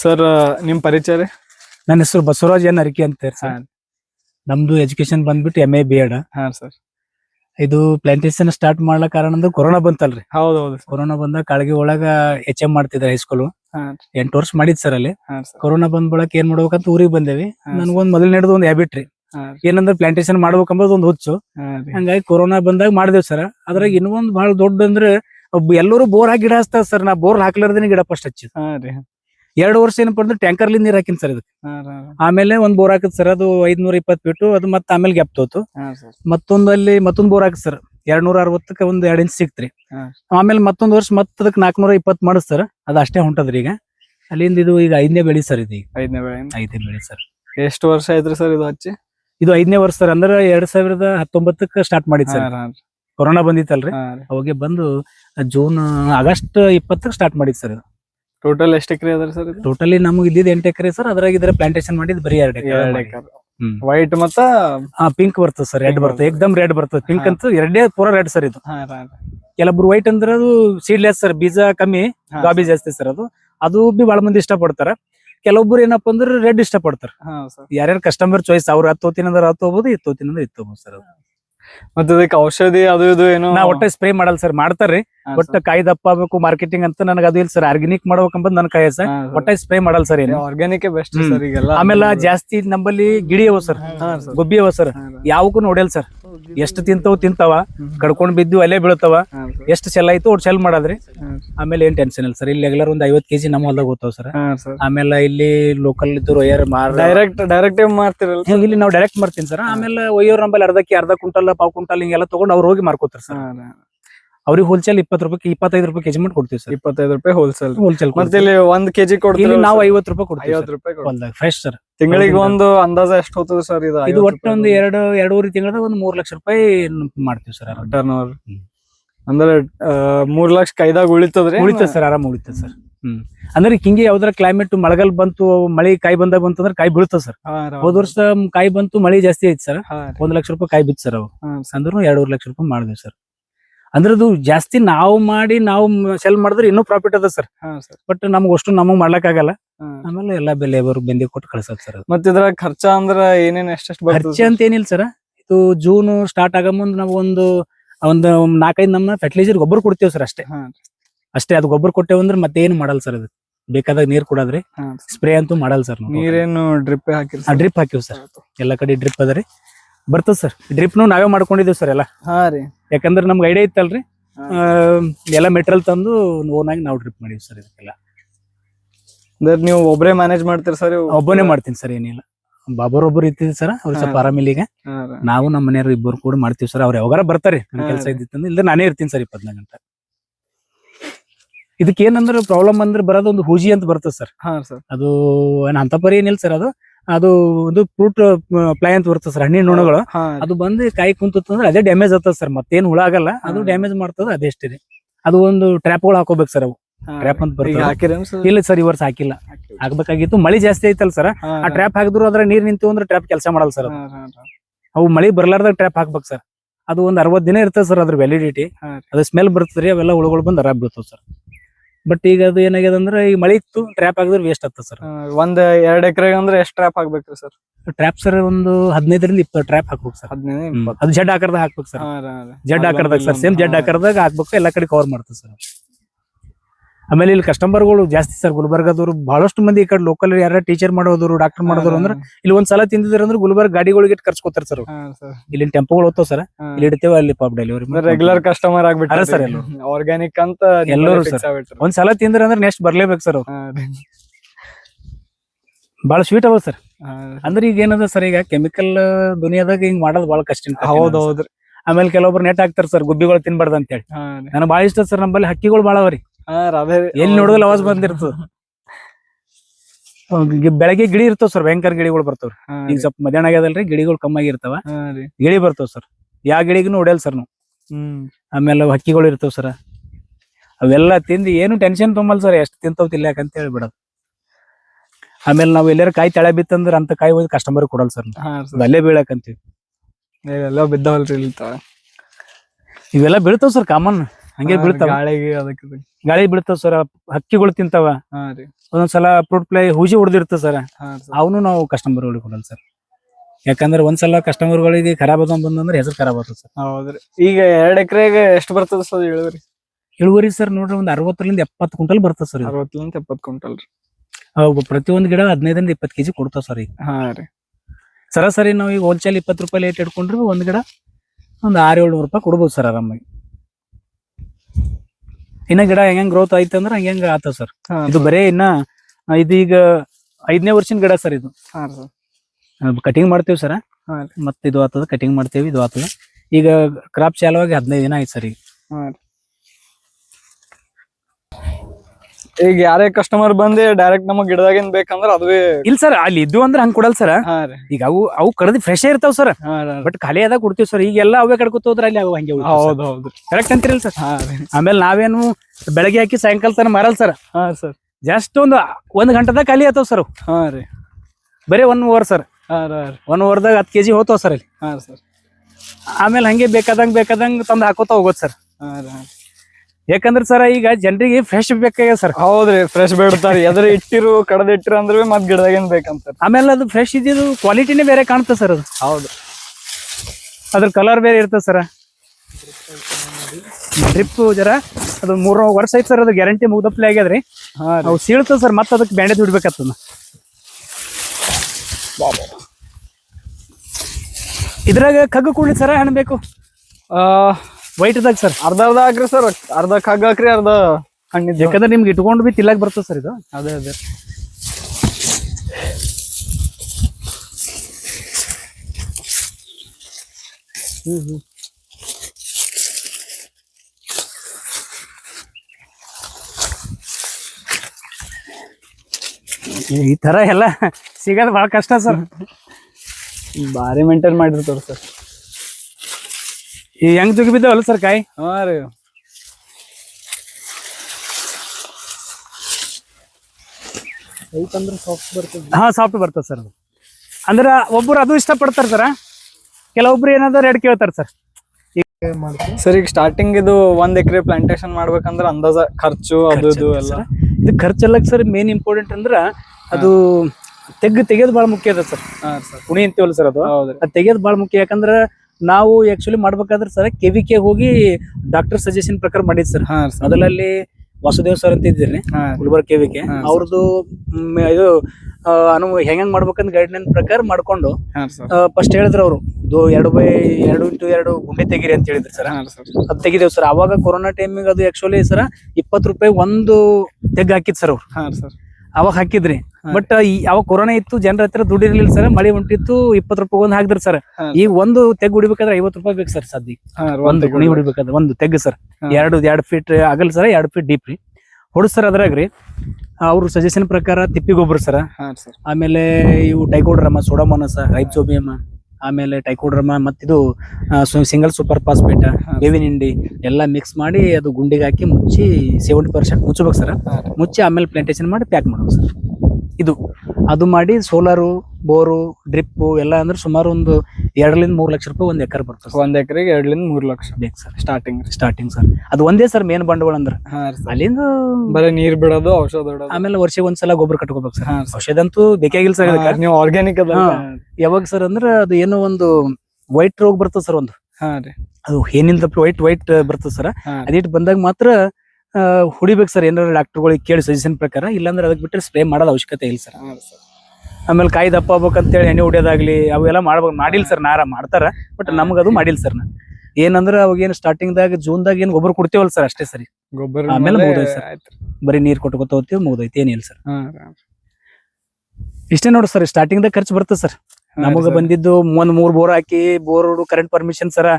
Sir ನಿಮ್ ಪರಿಚಯ ರೀ? ನನ್ನ ಹೆಸರು ಬಸವರಾಜ್ ಏನ್ ಅರಿಕೆ ಅಂತ ಹೇಳಿ ಸರ್. ನಮ್ದು ಎಜುಕೇಶನ್ ಬಂದ್ಬಿಟ್ಟು ಎಂ ಎ ಬಿ ಎಡ್ ಹಾ ಸರ್. ಇದು ಪ್ಲಾಂಟೇಶನ್ ಸ್ಟಾರ್ಟ್ ಮಾಡ್ಲಕ್ ಕಾರಣ ಅಂದ್ರೆ ಕೊರೋನಾ ಬಂತಲ್ರಿ ಹೌದೌದು ಕೊರೋನಾ ಬಂದ ಕಾಳಗಿ ಒಳಗ ಎಚ್ ಎಂ ಮಾಡ್ತಿದ್ದಾರೆ ಹೈಸ್ಕೂಲ್ ಎಂಟು ವರ್ಷ ಮಾಡಿದ್ ಸರ್ ಅಲ್ಲಿ. ಕೊರೋನಾ ಬಂದ್ ಬಳಕ ಏನ್ ಮಾಡ್ಬೇಕಂತ ಊರಿಗೆ ಬಂದೇವಿ. ನನ್ಗೊಂದ್ ಮೊದಲ್ ನಡೆದು ಒಂದ್ ಹ್ಯಾಬಿಟ್ ರೀ. ಏನಂದ್ರೆ ಪ್ಲಾಂಟೇಶನ್ ಮಾಡ್ಬೇಕಂಬುದು ಒಂದು ಹುಚ್ಚು. ಹಂಗಾಗಿ ಕೊರೋನಾ ಬಂದಾಗ ಮಾಡಿದೇವ್ ಸರ್. ಅದ್ರಾಗ ಇನ್ನೊಂದ್ ಬಹಳ ದೊಡ್ಡ ಅಂದ್ರೆ ಎಲ್ಲರೂ ಬೋರ್ ಹಾಕಿ ಗಿಡ ಹಚ್ತಾರ ಸರ್. ನಾ ಬೋರ್ ಹಾಕ್ಲಾರ್ದೇನೆ ಗಿಡ ಫಸ್ಟ್ ಹಚ್ಚಿ ಎರಡು ವರ್ಷ ಏನಪ್ಪ ಅಂದ್ರೆ ಟ್ಯಾಂಕರ್ಲಿ ನೀರ್ ಹಾಕಿನ್ ಸರ್ ಇದಕ್ಕೆ ಆಮೇಲೆ ಒಂದ್ ಬೋರ್ ಹಾಕದ್ ಸರ್ ಅದು ಐದ್ನೂರ ಇಪ್ಪತ್ ಬಿಟ್ಟು ಅದು ಮತ್ತೆ ಆಮೇಲೆ ಗ್ಯಾಪ್ ತೋತು. ಮತ್ತೊಂದು ಅಲ್ಲಿ ಮತ್ತೊಂದ್ ಬೋರ್ ಹಾಕದ್ ಸರ್ ಎರಡ್ ನೂರ ಅರವತ್ತಕ್ಕೆ ಒಂದ್ ಎರಡ್ ಇಂಚ್ ಸಿಕ್ತ್ರಿ. ಆಮೇಲೆ ಮತ್ತೊಂದ್ ವರ್ಷ ಮತ್ತ ಅದಕ್ಕೆ ನಾಲ್ಕನೂರ ಇಪ್ಪತ್ ಮಾಡಿಸ್ ಸರ್ ಅದು ಅಷ್ಟೇ ಹೊಂಟದ್ರಿ ಈಗ. ಅಲ್ಲಿಂದ ಇದು ಈಗ ಐದನೇ ಬೆಳಿ ಸರ್ ಇದು ಈಗ. ಐದನೇ ಬೆಳೆ. ಐದನೇ ಬೆಳಿ ಸರ್. ಎಷ್ಟು ವರ್ಷ ಆಯ್ತ್ರಿ ಸರ್ ಇದು ಹಚ್ಚಿ? ಇದು ಐದನೇ ವರ್ಷ ಸರ್ ಅಂದ್ರೆ ಎರಡ್ ಸಾವಿರದ ಹತ್ತೊಂಬತ್ತಕ್ಕೆ ಸ್ಟಾರ್ಟ್ ಮಾಡಿದ್ ಸರ್. ಕೊರೋನಾ ಬಂದಿತ್ತಲ್ರಿ? ಅವಾಗೆ ಬಂದು ಜೂನ್ ಆಗಸ್ಟ್ ಇಪ್ಪತ್ತಕ್ಕೆ ಸ್ಟಾರ್ಟ್ ಮಾಡಿದ್ ಸರ್ ಟೋಟಲ್ ಎಷ್ಟು ಎಕರೆ ಅದ್ರ ಸರ್ ಟೋಟಲಿ ನಮಗೆ ಇದ್ದಿದ್ದು ಎಂಟು ಎಕರೆ ಸರ್. ಅದ್ರಾಗ ಇದ್ರ ಪ್ಲಾಂಟೇಶನ್ ಮಾಡಿದ್ ಬರೀ ಎರಡು ಎರಡ್ ಎಕರೆ. ವೈಟ್ ಮತ್ತ ಪಿಂಕ್ ಬರ್ತದೆ ಸರ್ ರೆಡ್ ಬರ್ತದೆ. ಏಕ್ದಮ್ ರೆಡ್ ಬರ್ತದೆ. ಪಿಂಕ್. ಅಂತ ಎರಡೇ ಪೂರ ರೆಡ್ ಸರ್ ಇದು. ಕೆಲವೊಬ್ರು ವೈಟ್ ಅಂದ್ರೆ ಅದು ಸೀಡ್ಲೆಸ್ ಸರ್ ಬೀಜ ಕಮ್ಮಿ ಗಾಬಿ ಜಾಸ್ತಿ ಸರ್ ಅದು. ಅದು ಬಿ ಬಹಳ ಮಂದಿ ಇಷ್ಟ ಪಡ್ತಾರ ಕೆಲವೊಬ್ರು ಏನಪ್ಪ ಅಂದ್ರೆ ರೆಡ್ ಇಷ್ಟ ಪಡ್ತಾರ ಯಾರ್ಯಾರ ಕಸ್ಟಮರ್ ಚಾಯ್ಸ್ ಅವ್ರ ಹತ್ತು ಅಂದ್ರೆ ಹತ್ತು ಹೋಗ್ಬೋದು ಇತ್ತು ಅಂದ್ರೆ ಇತ್ತು ಹೋಗ್ಬೋದು ಸರ್ ಮತ್ತೆ ಅದಕ್ಕೆ ಔಷಧಿ ಅದು ಇದು ಏನು? ನಾ ಒಟ್ಟ ಸ್ಪ್ರೇ ಮಾಡಲ್ಲ ಸರ್ ಮಾಡ್ತಾರ್ರಿ. ಒಟ್ಟ ಕಾಯಿ ದಪ್ಪ ಆಗ್ಬೇಕು ಮಾರ್ಕೆಟಿಂಗ್ ಅಂತ ನನಗೆ ಅದು ಇಲ್ಲ ಸರ್ ಆರ್ಗ್ಯಾನಿಕ್ ಮಾಡ್ಬೇಕಂಬದ್ ನನ್ ಕಾಯ ಸರ್ ಒಟ್ಟ ಸ್ಪ್ರೇ ಮಾಡಲ್ಲ ಸರ್ ಏನು. ಆರ್ಗ್ಯಾನಿಕ್ ಬೆಸ್ಟ್ ಸರ್ ಈಗೆಲ್ಲ. ಆಮೇಲೆ ಜಾಸ್ತಿ ನಂಬಲ್ಲಿ ಗಿಡಿ ಅವ ಸರ್ ಗೊಬ್ಬಿ ಅವ ಸರ್ ಯಾವಕ್ಕೂ ನೋಡಿಲ್ಲ ಸರ್ ಎಷ್ಟು ತಿಂತಾವ ತಿಂತಾವ ಕಡ್ಕೊಂಡ್ ಬಿದ್ದು ಅಲ್ಲೇ ಬೀಳ್ತಾವ. ಎಷ್ಟು ಸೆಲ್ ಆಯ್ತು ಒಟ್ಟು ಸೆಲ್ ಮಾಡದ್ರಿ. ಆಮೇಲೆ ಏನ್ ಟೆನ್ಷನ್ ಇಲ್ಲ ಸರ್ ಇಲ್ಲಿ ರೆಗ್ಯುಲರ್ ಒಂದ್ ಐವತ್ ಕೆಜಿ ನಮ್ಮ ಹೊಲ್ದಾಗ ಹೋಗ್ತಾವ ಸರ್ ಆಮೇಲೆ ಇಲ್ಲಿ ಲೋಕಲ್ ಇದ್ದು ಒಯ್ಯರ್ ಮಾರ ಡೈರೆಕ್ಟ್ ಡೈರೆಕ್ಟ್ ಮಾಡ್ತಿರಲ್ಲ ಇಲ್ಲಿ ನಾವು ಡೈರೆಕ್ಟ್ ಮಾಡ್ತೀನಿ ಸರ್ ಆಮೇಲೆ ಒಯ್ಯೋರ್ ನಂಬಲ್ಲಿ ಅರ್ಧಕ್ಕೆ ಅರ್ಧ ಕುಂಟಲ್ ಪಾವ್ ಕುಂಟಲ್ ಹಿಂಗೆಲ್ಲ ತಗೊಂಡ್ ಅವ್ರು ಹೋಗಿ ಮಾರ್ಕೋತಾರೆ ಸರ್. ಅವ್ರಿಗೆ ಹೋಲ್ಸೇಲ್ ಇಪ್ಪತ್ತು ರೂಪಾಯಿ ಇಪ್ಪತ್ತೈದು ರೂಪಾಯಿ ಕೆಜಿ ಮಾಡಿ ಕೊಡ್ತೀವಿ ಸರ್. ಇಪ್ಪತ್ತೈದು ರೂಪಾಯಿ ಹೋಲ್ಸೇಲ್ ಹೋಲ್ಸೇಲ್ ಮತ್ತೆ ಇಲ್ಲಿ ಒಂದ್ ಕೆಜಿ ಕೊಡ್ತೀವಿ ನಾವು ಐವತ್ತು ರೂಪಾಯಿ ಕೊಡ್ತೀವಿ ಐವತ್ತು ರೂಪಾಯಿ ಫ್ರೆಶ್ ಸರ್. ತಿಂಗಳಿಗೆ ಒಂದು ಅಂದಾಜ ಎಷ್ಟು ಹೋಗ್ತದೆ ಸರ್ ಇದು? ಇದು ಒಟ್ಟು ಒಂದು ಎರಡು ಎರಡೂವರೆ ತಿಂಗಳ ಒಂದು ಮೂರ್ ಲಕ್ಷ ರೂಪಾಯಿ ಮಾಡ್ತೀವಿ ಸರ್ ಟರ್ನ್ ಓವರ್. ಅಂದ್ರೆ ಮೂರ್ ಲಕ್ಷ ಕೈದಾಗ ಉಳಿತದ್ರಿ? ಉಳಿತದೆ ಸರ್ ಆರಾಮ್ ಉಳಿತದೆ ಸರ್. ಹ್ಮ್. ಅಂದ್ರೆ ಹಿಂಗೆ ಯಾವ್ದಾರ ಕ್ಲೈಮೇಟ್ ಮಳೆಗಾಲ ಬಂತು ಮಳೆ ಕಾಯಿ ಬಂದಾಗ ಬಂತು ಅಂದ್ರೆ ಕಾಯಿ ಬೀಳುತ್ತ ಸರ್ ಹೋದ. ವರ್ಷ ಕಾಯಿ ಬಂತು ಮಳೆ ಜಾಸ್ತಿ ಐತಿ ಸರ್ ಒಂದ್ ಲಕ್ಷ ರೂಪಾಯಿ ಕಾಯಿ ಬಿತ್ತು ಸರ್ ಅವು. ಅಂದ್ರೂ ಎರಡೂವರೆ ಲಕ್ಷ ರೂಪಾಯಿ ಮಾಡಿದ್ವಿ ಸರ್ ಅಂದ್ರೆ ಅದು ಜಾಸ್ತಿ ನಾವು ಮಾಡಿ ನಾವು ಸೆಲ್ ಮಾಡಿದ್ರೆ ಇನ್ನೂ ಪ್ರಾಫಿಟ್ ಅದ ಸರ್ ಬಟ್ ನಮ್ಗೆ ಅಷ್ಟು ನಮಗ್ ಮಾಡ್ಲಕ್ ಆಗಲ್ಲ. ಆಮೇಲೆ ಎಲ್ಲಾ ಲೇಬರ್ ಬೆಂದಿ ಕೊಟ್ಟು ಕಳ್ಸದ್ ಸರ್ ಮತ್ತೆ ಇದ್ರ ಖರ್ಚ ಅಂದ್ರ ಏನೇನ್ ಎಷ್ಟೆಷ್ಟು ಖರ್ಚ ಅಂತ ಏನಿಲ್ಲ ಸರ್ ಇದು ಜೂನ್ ಸ್ಟಾರ್ಟ್ ಆಗ ಮುಂದ್ ನಾವು ಒಂದು ಒಂದು ನಾಲ್ಕೈದು ನಮ್ಮ ಫರ್ಟಿಲೈಸರ್ ಗೊಬ್ಬರ ಕೊಡ್ತೇವೆ ಸರ್ ಅಷ್ಟೇ. ಅಷ್ಟೇ ಅದು ಗೊಬ್ಬರ ಕೊಟ್ಟೆವು ಅಂದ್ರೆ ಮತ್ತೆ ಏನು ಮಾಡಲ್ಲ ಸರ್ ಅದು. ಬೇಕಾದಾಗ ನೀರ್ ಕೊಡೋದ್ರಿ ಸ್ಪ್ರೇ ಅಂತೂ ಮಾಡಲ್ಲ ಸರ್ ನೀರೇನು ಡ್ರಿಪ್ ಹಾಕಿ ಡ್ರಿಪ್ ಹಾಕಿವ್ ಸರ್. ಎಲ್ಲಾ ಕಡೆ ಡ್ರಿಪ್ ಅದರಿ ಬರ್ತದ ಸರ್. ಡ್ರಿಪ್ನು ನಾವೇ ಮಾಡ್ಕೊಂಡಿದೀವಿ ಸರ್ ಎಲ್ಲ. ಹಾ ರೀ. ಯಾಕಂದ್ರೆ ನಮ್ಗೆ ಐಡಿಯಾ ಇತ್ತಲ್ರಿ. ಎಲ್ಲ ಮೆಟೀರಿಯಲ್ ತಂದು ಓನಾಗಿ ನಾವು ಡ್ರಿಪ್ ಮಾಡಿವಿ ಸರ್ ಇದಕ್ಕೆಲ್ಲ. ಅಂದ್ರೆ ನೀವು ಒಬ್ಬರೇ ಮ್ಯಾನೇಜ್ ಮಾಡ್ತೀರಿ ಸರ್ ಒಬ್ಬನೇ ಮಾಡ್ತೀನಿ ಸರ್ ಏನಿಲ್ಲ. ಬಾಬರ್ ಒಬ್ಬರು ಇರ್ತಿದ್ವಿ ಸರ್ ಅವ್ರು ಸ್ವಲ್ಪ. ಆರಾಮಿಲ್ಲಿಗೆ ನಾವು ನಮ್ಮ ಮನೆಯವ್ರು ಇಬ್ಬರು ಕೂಡ ಮಾಡ್ತೀವಿ ಸರ್ ಅವ್ರು ಯಾವಾಗಾರ ಬರ್ತಾರೆ. ಕೆಲಸ. ಇದ್ದಿತ್ತಂದ್ರೆ. ಇಲ್ಲ ನಾನೇ ಇರ್ತೀನಿ ಸರ್ ಇಪ್ಪತ್ನಾಲ್ಕು ಗಂಟೆ. ಇದಕ್ಕೆ ಏನಂದ್ರೆ ಪ್ರಾಬ್ಲಮ್ ಅಂದ್ರೆ ಬರೋದು ಒಂದು ಹೂಜಿ ಅಂತ ಬರ್ತದೆ ಸರ್. ಹಾ ಸರ್. ಅದು ಏನ್ ಅಂತ ಪರಿ ಏನಿಲ್ಲ ಸರ್ ಅದು. ಅದು ಒಂದು ಫ್ರೂಟ್ ಪ್ಲೈ ಅಂತ ಬರ್ತದೆ ಸರ್ ಹಣ್ಣಿನ ಹುಣಗಳು ಅದು ಬಂದು ಕಾಯಿ ಕುಂತಂದ್ರೆ ಅದೇ ಡ್ಯಾಮೇಜ್ ಆಗ್ತದೆ ಸರ್ ಮತ್ತೇನ್ ಹುಳ ಆಗಲ್ಲ ಅದು. ಡ್ಯಾಮೇಜ್ ಮಾಡ್ತದೆ ಅದೇ ಅಷ್ಟೇ ಅದು ಒಂದು ಟ್ರ್ಯಾಪ್ಗಳು ಹಾಕೋಬೇಕು ಸರ್ ಅವು. ಟ್ರ್ಯಾಪ್ ಅಂತ ಬರ್ತದೆ ಇಲ್ಲ ಸರ್ ಈ ವರ್ಷ ಹಾಕಿಲ್ಲ. ಹಾಕ್ಬೇಕಾಗಿತ್ತು. ಮಳಿ ಜಾಸ್ತಿ ಐತಲ್ಲ ಸರ್ ಆ ಟ್ರ್ಯಾಪ್ ಹಾಕಿದ್ರು ಅದ್ರ ನೀರ್ ನಿಂತು ಅಂದ್ರೆ ಟ್ರ್ಯಾಪ್ ಕೆಲಸ ಮಾಡಲ್ಲ ಸರ್ ಅವು ಮಳಿ ಬರ್ಲಾರ್ದಾಗ ಟ್ರ್ಯಾಪ್ ಹಾಕ್ಬೇಕು ಸರ್. ಅದು ಒಂದ್ ಅರವತ್ ದಿನ ಇರ್ತದೆ ಸರ್ ಅದ್ರ ವ್ಯಾಲಿಡಿಟಿ. ಅದು ಸ್ಮೆಲ್ ಬರ್ತದ್ರಿ ಅವೆಲ್ಲ ಹುಳುಗಳು ಬಂದು ಅರಾಬ್ ಬೀಳ್ತಾವ ಸರ್. ಬಟ್ ಈಗ ಅದು ಏನಾಗ್ಯದ ಅಂದ್ರೆ ಈ ಮಳೆ ಇತ್ತು ಟ್ರ್ಯಾಪ್ ಆಗಿದ್ರೆ ವೇಸ್ಟ್ ಆಗ್ತದೆ ಸರ್ ಒಂದ್ ಎರಡ್ ಎಕರೆ ಅಂದ್ರೆ ಎಷ್ಟು ಟ್ರ್ಯಾಪ್ ಹಾಕ್ಬೇಕ್ರಿ ಸರ್ ಟ್ರ್ಯಾಪ್ ಸರ್ ಒಂದು ಹದಿನೈದರಿಂದ ಇಪ್ಪತ್ತು ಟ್ರ್ಯಾಪ್ ಹಾಕ್ಬೇಕು ಸರ್ ಹದಿನೈದು ಅದು ಜಡ್ ಆಕಾರದಾಗ ಹಾಕ್ಬೇಕು ಸರ್. ಜಡ್ ಆಕಾರದಾಗ ಸರ್ ಸೇಮ್ ಜಡ್. ಆಕಾರದಾಗ ಹಾಕ್ಬೇಕು ಎಲ್ಲಾ ಕಡೆ ಕವರ್ ಮಾಡ್ತದೆ ಸರ್ ಆಮೇಲೆ ಇಲ್ಲಿ ಕಸ್ಟಮರ್ಗಳು ಜಾಸ್ತಿ ಸರ್ ಗುಲ್ಬರ್ಗದವ್ರು ಬಹಳಷ್ಟು ಮಂದಿ ಈ ಕಡೆ ಲೋಕಲ್ ಯಾರ ಟೀಚರ್ ಮಾಡೋದ್ರು ಡಾಕ್ಟರ್ ಮಾಡೋದ್ರು ಅಂದ್ರೆ ಇಲ್ಲಿ ಒಂದ್ ಸಲ ತಿಂದಿದ್ರ ಅಂದ್ರೆ ಗುಲ್ಬರ್ಗ ಗಾಡಿಗಳಿಗೆ ಕರ್ಸ್ಕೊತಾರ ಸರ್ ಇಲ್ಲಿ ಟೆಂಪೋಗಳು ಹೋಗ್ತಾವ ಸರ್ ಇಲ್ಲಿ ಇಡ್ತೇವೆ ಅಲ್ಲಿ ಪಾಪ್ ಡೆಲಿವರಿ ರೆಗ್ಯುಲರ್ ಕಸ್ಟಮರ್ ಆಗ್ಬಿಟ್ಟು ಸರ್. ಆರ್ಗ್ಯಾನಿಕ್ ಅಂತ ಎಲ್ಲರೂ ಸರ್ ಒಂದ್ ಸಲ ತಿಂದ್ರ ಅಂದ್ರೆ ನೆಕ್ಸ್ಟ್ ಬರ್ಲೇಬೇಕು ಸರ್ ಬಹಳ ಸ್ವೀಟ್ ಅವ ಸರ್ ಅಂದ್ರೆ ಈಗ ಏನದ ಸರ್ ಈಗ ಕೆಮಿಕಲ್ ದುನಿಯಾದಾಗ ಹಿಂಗ್ ಮಾಡೋದು ಬಹಳ ಕಷ್ಟ ಹೌದೌದ್ರಿ ಆಮೇಲೆ ಕೆಲವೊಬ್ರು ನೆಟ್ ಹಾಕ್ತಾರ ಸರ್ ಗುಬ್ಬಿಗಳು ತಿನ್ಬಾರ್ದು ಅಂತ ಹೇಳಿ. ನನಗೆ ಬಹಳ ಇಷ್ಟ ಸರ್ ನಮ್ಮಲ್ಲಿ ಹಕ್ಕಿಗಳು ಬಹಳ ಅವರಿ. ಎಲ್ಲಿ ನೋಡಿದ್ರೆ ಅವಾಜ್ ಬಂದಿರ್ತದ ಬೆಳಗ್ಗೆ ಗಿಳಿ ಇರ್ತಾವ ಸರ್ ಭಯಂಕರ ಗಿಳಿಗಳು ಬರ್ತಾವ್ರಿ. ಈಗ ಸ್ವಲ್ಪ ಮಧ್ಯಾಹ್ನ ಆಗ್ಯದಲ್ರಿ ಗಿಳಿಗಳು ಕಮ್ಮಿ ಆಗಿರ್ತಾವ. ಗಿಳಿ ಬರ್ತಾವ ಸರ್ ಯಾವ ಗಿಳಿಗೂ ಹೊಡೆಯಲ್ಲ ಸರ್ ನಾವು. ಹ್ಮ್. ಆಮೇಲೆ ಹಕ್ಕಿಗಳು ಇರ್ತಾವ ಸರ್ ಅವೆಲ್ಲ ತಿಂದು ಏನು ಟೆನ್ಷನ್ ತುಂಬಲ್ಲ ಸರ್ ಎಷ್ಟು ತಿಂತಾವ್ ತಿನ್ಲಾಕ ಅಂತ ಹೇಳಿ ಬಿಡೋದು. ಆಮೇಲೆ ನಾವು ಎಲ್ಲರೂ ಕಾಯಿ ತಳೆ ಬಿತ್ತಂದ್ರ ಅಂತ ಕಾಯಿ ಹೋಗಿ ಕಸ್ಟಮರ್ ಕೊಡಲ್ಲ ಸರ್. ಅಲ್ಲೇ ಬೀಳಕಂತೀವಿ. ಎಲ್ಲ ಬಿದ್ದಾವಲ್ರಿ ಇವೆಲ್ಲ ಬೀಳ್ತಾವ ಸರ್ ಕಾಮನ್ ಹಂಗೆ ಬೀಳ್ತಾವ. ಗಾಳಿಗೆ ಅದಕ್ಕೆ ಇದಕ್ಕೆ. ಗಾಳಿ ಬೀಳ್ತಾವ ಸರ್ ಹಕ್ಕಿಗಳು ತಿಂತಾವ. ಹಾ ರೀ. ಒಂದೊಂದ್ಸಲ ಫ್ರೂಟ್ ಫ್ಲೈ ಹೂಜಿ ಹೊಡೆದಿರ್ತದೆ ಸರ್. ಹಾ ಸರ್ ಅವನು ನಾವು ಕಸ್ಟಮರ್ಗಳಿಗೆ ಕೊಡಲ್ಲ ಸರ್. ಯಾಕಂದ್ರೆ ಒಂದ್ಸಲ ಕಸ್ಟಮರ್ಗಳಿಗೆ ಖರಾಬ್ ಅದ ಬಂದಂದ್ರೆ ಹೆಸರು ಖರಾಬ್ ಆಗ್ತದೆ ಸರ್. ಹೌದ್ರಿ ಈಗ ಎರಡ್ ಎಕರೆಗೆ ಎಷ್ಟು ಬರ್ತದ ಸರ್ ಇಳುವರಿ? ಇಳುವರಿ ಸರ್ ನೋಡ್ರಿ ಒಂದ್ ಅರವತ್ತರಿಂದ ಎಪ್ಪತ್ತು ಕ್ವಿಂಟಲ್ ಬರ್ತದೆ ಸರ್ ಇದು. ಅರವತ್ತಲಿಂದ ಎಪ್ಪತ್ ಕ್ವಿಂಟಲ್ ರೀ. ಅವು ಪ್ರತಿಯೊಂದು ಗಿಡ ಹದಿನೈದರಿಂದ ಇಪ್ಪತ್ತು ಕೆಜಿ ಕೊಡ್ತಾವ ಸರ್ ಈಗ. ಹಾ ರೀ. ಸರಾಸರಿ ನಾವು ಈಗ ಹೋಲ್ಸೇಲ್ ಇಪ್ಪತ್ತು ರೂಪಾಯಿ ಲೇಟ್ ಇಟ್ಕೊಂಡ್ರೆ ಒಂದ್ ಗಿಡ ಒಂದ್ ಆರು ಏಳ್ನೂರು ರೂಪಾಯಿ ಕೊಡ್ಬೋದು ಸರ್ ಆರಾಮಾಗಿ. ಇನ್ನ ಗಿಡ ಹೆಂಗ್ ಗ್ರೋತ್ ಆಯ್ತು ಅಂದ್ರೆ ಹಂಗ ಆತ ಸರ್ ಇದು ಬರೇ ಇನ್ನ ಇದೀಗ ಇದು ಈಗ ಐದನೇ ವರ್ಷದ ಗಿಡ ಸರ್ ಇದು. ಕಟಿಂಗ್ ಮಾಡ್ತೇವಿ ಸರ್ ಮತ್ತೆ ಇದು ಆತದ ಕಟಿಂಗ್ ಮಾಡ್ತೇವಿ ಇದು ಆತದ. ಈಗ ಕ್ರಾಪ್ ಚಾಲುವಾಗಿ ಹದಿನೈದು ದಿನ ಆಯ್ತು ಸರ್ ಈಗ ಹಾ ರೀ ಈಗ ಯಾರೇ ಕಸ್ಟಮರ್ ಬಂದು ಡೈರೆಕ್ಟ್ ನಮಗ್ ಗಿಡದಾಗಿಂದ ಬೇಕಂದ್ರ ಅದುವೇ ಇಲ್ಲ ಸರ್ ಅಲ್ಲಿ ಇದ್ದು ಅಂದ್ರೆ ಹಂಗ್ ಕೊಡಲ್ ಸರ್ ಹಾ ರೀ. ಈಗ ಅವು ಅವು ಕಡದ್ ಫ್ರೆಶ್ ಇರ್ತಾವ ಸರ್ ಹಾ ರೀ ಬಟ್ ಖಾಲಿ ಅದಾಗ ಕೊಡ್ತೀವಿ ಸರ್ ಈಗ ಎಲ್ಲ ಅವೇ ಕಡ್ಕೊತ ಹೋದ್ರೆ ಅಲ್ಲಿ ಅವು ಹಂಗೆ ಹೌದ್ ಹೌದು ಕರೆಕ್ಟ್ ಅಂತಿರಲ್ಲ ಸರ್ ಹಾ ರೀ. ಆಮೇಲೆ ನಾವೇನು ಬೆಳಗ್ಗೆ ಹಾಕಿ ಸಾಯಂಕಾಲ ತನ ಮಾರಲ್ಲ ಸರ್ ಹಾ ಸರ್ ಜಸ್ಟ್ ಒಂದು ಒಂದ್ ಗಂಟೆದಾಗ ಖಾಲಿ ಆತಾವ್ ಸರ್. ಹಾ ರೀ. ಬರೀ ಒನ್ ಓವರ್ ಸರ್ ಹಾ ರೀ ಒನ್ ಓವರ್ದಾಗ ಹತ್ತು ಕೆಜಿ ಹೋತಾವ್ ಸರ್ ಅಲ್ಲಿ. ಹಾ ಸರ್ ಆಮೇಲೆ ಹಂಗೆ ಬೇಕಾದಂಗ್ ಬೇಕಾದಂಗ್ ತಂದು ಹಾಕೋತ ಹೋಗೋದು ಸರ್ ಹಾ ರೀ. ಯಾಕಂದ್ರೆ ಸರ್ ಈಗ ಜನರಿಗೆ ಫ್ರೆಶ್ ಬೇಕಾಗ್ಯದ ಸರ್ ಹೌದ್ರಿ ಫ್ರೆಶ್ ಬೇಡ್ತಾರೆ. ಎದ್ರ ಇಟ್ಟಿರು ಕಡದ ಇಟ್ಟಿರು ಅಂದ್ರೆ ಮತ್ ಗಿಡದಾಗೇನ್ ಬೇಕಂತ ಆಮೇಲೆ ಅದು ಫ್ರೆಶ್ ಇದ್ದಿದ್ದು ಕ್ವಾಲಿಟಿನೇ ಬೇರೆ ಕಾಣ್ತದೆ ಸರ್ ಅದು. ಹೌದು. ಅದ್ರ ಕಲರ್ ಬೇರೆ ಇರ್ತದೆ ಸರ್ ಡ್ರಿಪ್ ಜರ ಅದು ಮೂರು ವರ್ಷ ಐತೆ ಸರ್ ಅದು ಗ್ಯಾರಂಟಿ ಮುಗ್ದಪ್ಲೆ ಆಗ್ಯದ್ರಿ. ಅವು ಸೀಳ್ತದೆ ಸರ್ ಮತ್ತೆ ಅದಕ್ಕೆ ಬ್ಯಾಂಡೇಜ್ ಬಿಡ್ಬೇಕಾಗ್ತದ ಇದ್ರಾಗ ಕಗ್ಗು ಕೂಡ್ಲಿ ಸರ ಹಣ್ಣು ಬೇಕು ಆ, ವೈಟ್ದಾಗ ಸರ್ ಅರ್ಧ ಅರ್ಧ ಹಾಕ್ರಿ ಸರ್ ಅರ್ಧ ಕಗ್ಗ ಹಾಕ್ರಿ ಅರ್ಧ ಹಣ್ಣಿದ್ ಯಾಕಂದ್ರೆ ನಿಮ್ಗೆ ಇಟ್ಕೊಂಡು ಬಿ ತಿಲ್ಲಕ್ ಬರ್ತದೆ ಸರ್ ಇದು? ಅದೇ ಅದೇ. ಈ ತರ ಎಲ್ಲ ಸಿಗೋದು ಬಹಳ ಕಷ್ಟ ಸರ್ ಭಾರಿ ಮೇಂಟೈನ್ ಮಾಡಿರ್ತಾರ ಸರ್ ಈ ಹೆಂಗ್ ಜುಗಿ ಬಿದ್ದಾವಲ್ಲ ಸರ್ ಕಾಯಿ? ಹಾ ರೀ. ಹಾ ಸಾಫ್ಟ್ ಬರ್ತದೆ ಸರ್ ಅದು. ಅಂದ್ರೆ ಒಬ್ಬರು ಅದು ಇಷ್ಟಪಡ್ತಾರೆ ಸರ? ಕೆಲವೊಬ್ರು ಏನಾದ್ರು ರೆಡ್ ಕೇಳ್ತಾರೆ ಸರ್. ಸರ್ ಈಗ ಸ್ಟಾರ್ಟಿಂಗ್ ಇದು ಒಂದ್ ಎಕರೆ ಪ್ಲಾಂಟೇಶನ್ ಮಾಡ್ಬೇಕಂದ್ರ ಅಂದಾಜ ಖರ್ಚು ಅದು ಇದು ಎಲ್ಲ? ಇದು ಖರ್ಚಲ್ಲ ಸರ್ ಮೇನ್ ಇಂಪಾರ್ಟೆಂಟ್ ಅಂದ್ರ ಅದು ತೆಗ್ ತೆಗೆಯೋದು ಬಹಳ ಮುಖ್ಯ ಅದ ಸರ್. ಹಾ ಸರ್. ಕುಣಿ ಅಂತೀವಲ್ಲ ಸರ್ ಅದು? ಅದು ತೆಗೆಯೋದು ಬಹಳ ಮುಖ್ಯ ಯಾಕಂದ್ರ ನಾವು ಆಕ್ಚುಲಿ ಮಾಡ್ಬೇಕಾದ್ರೆ ಸರ್ ಕೆವಿಕೆ ಹೋಗಿ ಡಾಕ್ಟರ್ ಸಜೆಷನ್ ಪ್ರಕಾರ ಮಾಡಿದ್ ಸರ್. ಅದರಲ್ಲಿ ಮೊದಲಲ್ಲಿ ವಾಸುದೇವ್ ಸರ್ ಅಂತ ಇದ್ದೀರಿ ಗುಲ್ಬರ್ಗ ಕೆವಿಕೆ. ಅವ್ರದ್ದು ಇದು ಅನು ಹೆಂಗ್ ಮಾಡ್ಬೇಕಂತ ಗೈಡ್ಲೈನ್ ಪ್ರಕಾರ ಮಾಡ್ಕೊಂಡು ಫಸ್ಟ್ ಹೇಳಿದ್ರು ಅವರು. ಎರಡು ಬೈ ಎರಡು ಇಂಟು ಎರಡು ಗುಂಡೆ ತೆಗೀರಿ ಅಂತ ಹೇಳಿದ್ರು ಸರ್. ಅದ್ ತೆಗಿದೇವ್ ಸರ್. ಅವಾಗ ಕೊರೋನಾ ಟೈಮಿಗೆ ಅದು ಆಕ್ಚುಲಿ ಸರ್ ಇಪ್ಪತ್ತು ರೂಪಾಯಿ ಒಂದು ತೆಗ್ ಹಾಕಿದ್ ಸರ್ ಅವ್ರು. ಹಾ ಸರ್. ಅವಾಗ ಹಾಕಿದ್ರಿ. ಬಟ್ ಅವಾಗ ಕೊರೋನಾ ಇತ್ತು ಜನರ ಹತ್ರ ದುಡ್ಡಿರ್ಲಿಲ್ಲ ಸರ್ ಮಳೆ ಹೊಂಟಿತ್ತು ಇಪ್ಪತ್ತು ರೂಪಾಯಿ ಒಂದು ಹಾಕಿದ್ರಿ ಸರ್ ಈ ಈಗ ಒಂದು ತೆಗ್ ಹುಡಿಬೇಕಾದ್ರೆ ಐವತ್ತು ರೂಪಾಯಿ ಬೇಕು ಸರ್ ಸದ್ಯ ಒಂದು ಗುಣಿ ಹೊಡಿಬೇಕಾದ್ರೆ ಒಂದು ತೆಗ್ ಸರ್. ಎರಡು ಎರಡು ಫೀಟ್ ಆಗಲ್ ಸರ್ ಎರಡು ಫೀಟ್ ಡೀಪ್ ರೀ. ಹೊಡ್ ಸರ್ ಅದ್ರಾಗ ರೀ ಅವ್ರ ಸಜೆಷನ್ ಪ್ರಕಾರ ತಿಪ್ಪಿ ಗೊಬ್ಬರ ಸರ್ ಸರ್ ಆಮೇಲೆ ಇವು ಟೈಕೋಡ್ರಮ್ಮ ಸೋಡಮೋನಸ ರೈಬ್ಸೋಬಿಯಮ ಆಮೇಲೆ ಟೈಕೋಡ್ರಮ ಮತ್ತಿದು ಸಿಂಗಲ್ ಸೂಪರ್ ಫಾಸ್ಫೇಟ್ ಬೇವಿನ ಹಿಂಡಿ ಎಲ್ಲ ಮಿಕ್ಸ್ ಮಾಡಿ ಅದು ಗುಂಡಿಗೆ ಹಾಕಿ ಮುಚ್ಚಿ ಸೆವೆಂಟಿ ಪರ್ಸೆಂಟ್ ಮುಚ್ಚಬೇಕು ಸರ್. ಮುಚ್ಚಿ ಆಮೇಲೆ ಪ್ಲಾಂಟೇಶನ್ ಮಾಡಿ ಪ್ಯಾಕ್ ಮಾಡ್ಬೇಕು ಸರ್. ಇದು. ಅದು ಮಾಡಿ ಸೋಲಾರು ಬೋರು ಡ್ರಿಪ್ಪು ಎಲ್ಲ ಅಂದ್ರೆ ಸುಮಾರು ಒಂದು ಎರಡರಿಂದ ಮೂರು ಲಕ್ಷ ರೂಪಾಯಿ ಒಂದು ಎಕರೆ ಬರ್ತದೆ ಒಂದ್ ಎಕರೆಗೆ ಎರಡರಿಂದ ಮೂರು ಲಕ್ಷ. ಬೇಕು ಸರ್. Starting starting sir. ಅದು ಒಂದೇ ಸರ್ ಮೇನ್ ಬಂಡವಾಳ ಅಂದ್ರೆ. ಅಲ್ಲಿಂದ ಬರೀ ನೀರ್ ಬಿಡೋದು ಔಷಧ ಆಮೇಲೆ ವರ್ಷಕ್ಕೆ ಒಂದ್ಸಲ ಗೊಬ್ಬರ ಕಟ್ಕೋಬೇಕು ಸರ್. ಔಷಧ ಅಂತೂ ಬೇಕಾಗಿಲ್ಲ ಸರ್ ನೀವು ಆರ್ಗ್ಯಾನಿಕ್ ಅದ ಯಾವಾಗ ಸರ್ ಅಂದ್ರೆ ಅದು ಏನೋ ಒಂದು ವೈಟ್ ರೋಗ ಬರ್ತದೆ ಸರ್ ಒಂದು. ಹಾ ರೀ. ಅದು ಏನಿಲ್ಲ ವೈಟ್ ವೈಟ್ ಬರ್ತದೆ ಸರ್. ಅದಿಟ್ಟು ಬಂದಾಗ ಮಾತ್ರ ಹೊಡಿಬೇಕು ಸರ್ ಏನಾದ್ರು ಡಾಕ್ಟರ್ಗಳಿಗೆ ಕೇಳಿ ಸಜೆಷನ್ ಪ್ರಕಾರ ಇಲ್ಲಾಂದ್ರೆ ಅದಕ್ಕೆ ಬಿಟ್ಟರೆ ಸ್ಪ್ರೇ ಮಾಡೋದು ಅವಶ್ಯಕತೆ ಇಲ್ಲ ಸರ್. ಆಮೇಲೆ ಕಾಯಿ ದಪ್ಪ ಆಗ್ಬೇಕಂತೇಳಿ ಎಣ್ಣೆ ಹೊಡಿಯೋದಾಗ್ಲಿ ಅವೆಲ್ಲ ಮಾಡ್ಬೇಕು ಮಾಡಿಲ್ಲ ಸರ್ ನಾರ ಮಾಡ್ತಾರ ಬಟ್ ನಮಗದು ಮಾಡಿಲ್ಲ ಸರ್ ನಾ ಏನಂದ್ರೆ ಅವಾಗ ಏನು ಜೂನ್ ದಾಗ ಏನು ಗೊಬ್ಬರ ಕೊಡ್ತೇವಲ್ಲ ಸರ್ ಅಷ್ಟೇ ಸರಿ. ಗೊಬ್ಬರ ಆಮೇಲೆ ಮೇಲೆ ಮುಗ್ದೋಯ್ತು ಸರ್. ಬರೀ ನೀರು ಕೊಟ್ಕೋತ ಹೋಗ್ತೀವಿ ಮುಗ್ದೋಯ್ತು ಏನಿಲ್ಲ ಸರ್. ಇಷ್ಟೇ ನೋಡಿ ಸರ್ ಸ್ಟಾರ್ಟಿಂಗ್ದಾಗ ಖರ್ಚು ಬರ್ತದೆ ಸರ್. ನಮಗ ಬಂದಿದ್ದು ಒಂದ್ ಮೂರ್ ಬೋರ್ ಹಾಕಿ bore current permission sir.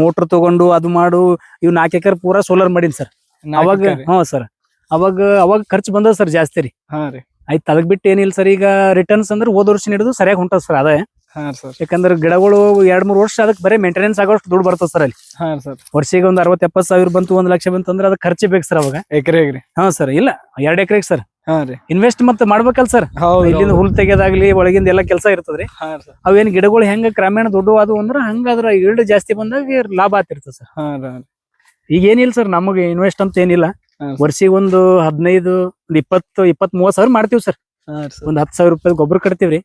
Motor ತಗೊಂಡು ಅದು ಮಾಡು ಇವ್ ನಾಲ್ಕು ಎಕರೆ ಪೂರಾ ಸೋಲಾರ್ ಮಾಡಿನ್ ಸರ್. ಅವಾಗ ಹಾ ಸರ್. ಅವಾಗ ಅವಾಗ ಖರ್ಚು ಬಂದದ ಸರ್ ಜಾಸ್ತಿ ರೀ. ಹಾ ರೀ. ಆಯ್ತು ಅದಕ್ ಬಿಟ್ಟು ಏನಿಲ್ಲ ಸರ್. ಈಗ ರಿಟರ್ನ್ಸ್ ಅಂದ್ರೆ ಹೋದ ವರ್ಷ ಹಿಡಿದು ಸರಿಯಾಗಿ ಹೊಂಟದ ಸರ್ ಅದೇ ಹಾ ಸರ್. ಯಾಕಂದ್ರೆ ಗಿಡಗಳು ಎರಡ್ ಮೂರ್ ವರ್ಷ ಅದಕ್ಕೆ ಬರೀ ಮೇಂಟೆನೆನ್ಸ್ ಆಗೋಷ್ಟು ದುಡ್ಡು ಬರ್ತದೆ ಸರ್ ಅಲ್ಲಿ. ಹಾ ಸರ್. ವರ್ಷಿಗೆ ಒಂದ್ ಅರವತ್ ಎಪ್ಪತ್ ಸಾವಿರ ಬಂತು ಒಂದ್ ಲಕ್ಷ ಬಂತು ಅಂದ್ರೆ ಅದಕ್ಕೆ ಖರ್ಚು ಬೇಕು ಸರ್ ಅವಾಗ. ಎಕರೆಗೆ ರೀ. ಹಾ ಸರ್ ಇಲ್ಲ. ಎರಡ್ ಎಕರೆಗೆ ಸರ್. ಹಾ ರೀ. ಇನ್ವೆಸ್ಟ್ ಮತ್ತೆ ಮಾಡ್ಬೇಕಲ್ಲ ಸರ್. ಹೌದು ಇಲ್ಲಿಂದ ಹುಲ್ ತೆಗೆದಾಗ್ಲಿ ಒಳಗಿಂದ ಎಲ್ಲ ಕೆಲಸ ಇರ್ತದ್ರಿ ಹಾ ಸರ್. ಅವೇನ್ ಗಿಡಗಳು ಹೆಂಗ ಕ್ರಮೇಣ ದುಡ್ಡು ಆದವು ಅಂದ್ರೆ ಹಂಗ ಅದ್ರ ಇಲ್ಡ್ ಜಾಸ್ತಿ ಬಂದಾಗ ಲಾಭ ಆಗ್ತಿರ್ತದೆ ಸರ್. ಹಾ ರೀ. ಈಗ ಏನಿಲ್ಲ ಸರ್ ನಮಗೆ ಇನ್ವೆಸ್ಟ್ ಅಂತ ಏನಿಲ್ಲ. ವರ್ಷಿಗೆ ಒಂದು ಹದಿನೈದು ಒಂದ್ ಇಪ್ಪತ್ತು ಇಪ್ಪತ್ ಮೂವತ್ ಸಾವಿರ ಮಾಡ್ತೀವಿ ಸರ್ ಒಂದ್ ಹತ್ತು ಸಾವಿರ ರೂಪಾಯಿ ಗೊಬ್ಬರ ಕಟ್ತೀವ್ರಿ.